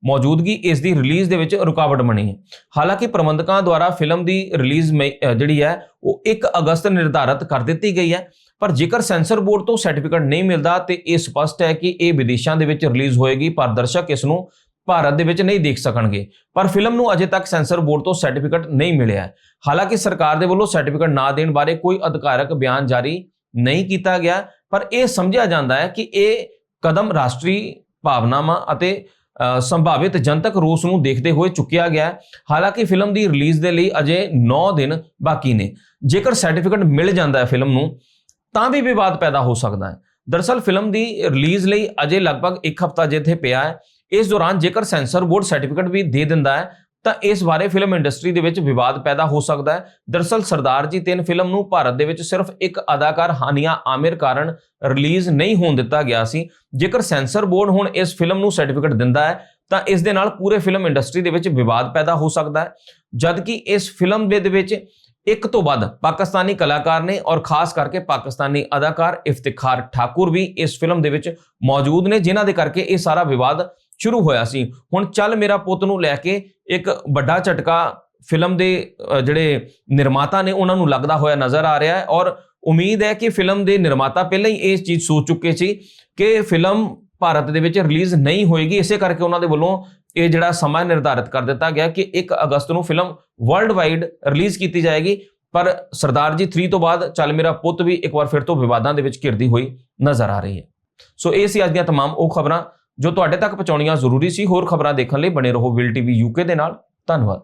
S1: ਮੌਜੂਦਗੀ ਇਸ ਦੀ ਰਿਲੀਜ਼ ਦੇ ਵਿੱਚ ਰੁਕਾਵਟ ਬਣੀ ਹੈ। ਹਾਲਾਂਕਿ ਪ੍ਰਬੰਧਕਾਂ ਦੁਆਰਾ ਫਿਲਮ ਦੀ ਰਿਲੀਜ਼ ਮਈ- ਜਿਹੜੀ ਹੈ, ਉਹ 1 ਅਗਸਤ ਨਿਰਧਾਰਤ ਕਰ ਦਿੱਤੀ ਗਈ ਹੈ। ਪਰ ਜੇਕਰ ਸੈਂਸਰ ਬੋਰਡ ਤੋਂ ਸਰਟੀਫਿਕੇਟ ਨਹੀਂ ਮਿਲਦਾ ਤੇ ਇਹ ਸਪਸ਼ਟ ਹੈ ਕਿ ਇਹ ਵਿਦੇਸ਼ਾਂ ਦੇ ਵਿੱਚ ਰਿਲੀਜ਼ ਹੋਏਗੀ ਪਰ ਦਰਸ਼ਕ ਇਸ ਨੂੰ ਭਾਰਤ ਦੇ ਵਿੱਚ ਨਹੀਂ ਦੇਖ ਸਕਣਗੇ। ਪਰ ਫਿਲਮ ਨੂੰ ਅਜੇ ਤੱਕ ਸੈਂਸਰ ਬੋਰਡ ਤੋਂ ਸਰਟੀਫਿਕੇਟ ਨਹੀਂ ਮਿਲਿਆ ਹਾਲਾਂਕਿ ਸਰਕਾਰ ਦੇ ਵੱਲੋਂ ਸਰਟੀਫਿਕੇਟ ਨਾ ਦੇਣ ਬਾਰੇ ਕੋਈ ਅਧਿਕਾਰਕ ਬਿਆਨ ਜਾਰੀ ਨਹੀਂ ਕੀਤਾ ਗਿਆ, ਪਰ ਇਹ ਸਮਝਿਆ ਜਾਂਦਾ ਹੈ ਕਿ ਇਹ ਕਦਮ ਰਾਸ਼ਟਰੀ ਭਾਵਨਾਵਾਂ ਅਤੇ ਸੰਭਾਵਿਤ ਜਨਤਕ ਰੋਸ ਨੂੰ ਦੇਖਦੇ ਹੋਏ ਚੁੱਕਿਆ ਗਿਆ ਹਾਲਾਂਕਿ ਫਿਲਮ ਦੀ ਰਿਲੀਜ਼ ਦੇ ਲਈ ਅਜੇ 9 ਦਿਨ ਬਾਕੀ ਨੇ। ਜੇਕਰ ਸਰਟੀਫਿਕੇਟ ਮਿਲ ਜਾਂਦਾ ਹੈ ਫਿਲਮ ਨੂੰ, ਤਾਂ ਵੀ ਵਿਵਾਦ ਪੈਦਾ ਹੋ ਸਕਦਾ ਹੈ। ਦਰਸਲ ਫਿਲਮ ਦੀ ਰਿਲੀਜ਼ ਲਈ ਅਜੇ ਲਗਭਗ ਇੱਕ ਹਫ਼ਤਾ ਜਿੱਥੇ ਪਿਆ ਹੈ। ਇਸ ਦੌਰਾਨ ਜੇਕਰ ਸੈਂਸਰ ਬੋਰਡ ਸਰਟੀਫਿਕੇਟ ਵੀ ਦੇ ਦਿੰਦਾ ਹੈ ਤਾਂ ਇਸ ਬਾਰੇ ਫਿਲਮ ਇੰਡਸਟਰੀ ਦੇ ਵਿੱਚ ਵਿਵਾਦ ਪੈਦਾ ਹੋ ਸਕਦਾ ਹੈ। ਦਰਸਲ ਸਰਦਾਰ ਜੀ, ਤਿੰਨ ਫਿਲਮ ਨੂੰ ਭਾਰਤ ਦੇ ਵਿੱਚ ਸਿਰਫ ਇੱਕ ਅਦਾਕਾਰ ਹਾਨੀਆ ਆਮਿਰ ਕਾਰਨ ਰਿਲੀਜ਼ ਨਹੀਂ ਹੋਣ ਦਿੱਤਾ ਗਿਆ ਸੀ। ਜੇਕਰ ਸੈਂਸਰ ਬੋਰਡ ਹੁਣ ਇਸ ਫਿਲਮ ਨੂੰ ਸਰਟੀਫਿਕੇਟ ਦਿੰਦਾ ਹੈ, ਤਾਂ ਇਸ ਦੇ ਨਾਲ ਪੂਰੇ ਫਿਲਮ ਇੰਡਸਟਰੀ ਦੇ ਵਿੱਚ ਵਿਵਾਦ ਪੈਦਾ ਹੋ ਸਕਦਾ ਹੈ। ਜਦਕਿ ਇਸ ਫਿਲਮ ਦੇ ਵਿੱਚ ਇੱਕ ਤੋਂ ਵੱਧ ਪਾਕਿਸਤਾਨੀ ਕਲਾਕਾਰ ਨੇ ਔਰ ਖਾਸ ਕਰਕੇ ਪਾਕਿਸਤਾਨੀ ਅਦਾਕਾਰ ਇਫਤਿਖਾਰ ਠਾਕੁਰ ਵੀ ਇਸ ਫਿਲਮ ਦੇ ਵਿੱਚ ਮੌਜੂਦ ਨੇ, ਜਿਨ੍ਹਾਂ ਦੇ ਕਰਕੇ ਇਹ ਸਾਰਾ ਵਿਵਾਦ ਸ਼ੁਰੂ ਹੋਇਆ ਸੀ ਹੁਣ ਚੱਲ ਮੇਰਾ ਪੁੱਤ ਨੂੰ ਲੈ ਕੇ ਇੱਕ ਵੱਡਾ ਝਟਕਾ ਫਿਲਮ ਦੇ ਅ, ਜਿਹੜੇ ਨਿਰਮਾਤਾ ਨੇ ਉਹਨਾਂ ਨੂੰ ਲੱਗਦਾ ਹੋਇਆ ਨਜ਼ਰ ਆ ਰਿਹਾ ਹੈ ਔਰ ਉਮੀਦ ਹੈ ਕਿ ਫਿਲਮ ਦੇ ਨਿਰਮਾਤਾ ਪਹਿਲਾਂ ਹੀ ਇਹ ਚੀਜ਼ ਸੋਚ ਚੁੱਕੇ ਸੀ ਕਿ ਫਿਲਮ ਭਾਰਤ ਦੇ ਵਿੱਚ ਰਿਲੀਜ਼ ਨਹੀਂ ਹੋਏਗੀ ਇਸੇ ਕਰਕੇ ਉਹਨਾਂ ਦੇ ਵੱਲੋਂ ਇਹ ਜਿਹੜਾ ਸਮਾਂ ਨਿਰਧਾਰਿਤ ਕਰ ਦਿੱਤਾ ਗਿਆ ਕਿ 1 ਅਗਸਤ ਨੂੰ ਫਿਲਮ ਵਰਲਡ ਵਾਈਡ ਰਿਲੀਜ਼ ਕੀਤੀ ਜਾਏਗੀ ਪਰ ਸਰਦਾਰ ਜੀ 3 ਤੋਂ ਬਾਅਦ ਚੱਲ ਮੇਰਾ ਪੁੱਤ ਵੀ ਇੱਕ ਵਾਰ ਫਿਰ ਤੋਂ ਵਿਵਾਦਾਂ ਦੇ ਵਿੱਚ ਘਿਰਦੀ ਹੋਈ ਨਜ਼ਰ ਆ ਰਹੀ ਹੈ ਸੋ ਇਹ ਸੀ ਅੱਜ ਦੀਆਂ तमाम ਉਹ ਖਬਰਾਂ ਜੋ ਤੁਹਾਡੇ ਤੱਕ ਪਹੁੰਚਾਉਣੀਆਂ ਜ਼ਰੂਰੀ ਸੀ, ਹੋਰ ਖਬਰਾਂ ਦੇਖਣ ਲਈ ਬਣੇ ਰਹੋ ਵਿਲ ਟੀਵੀ ਯੂਕੇ ਦੇ ਨਾਲ। ਧੰਨਵਾਦ।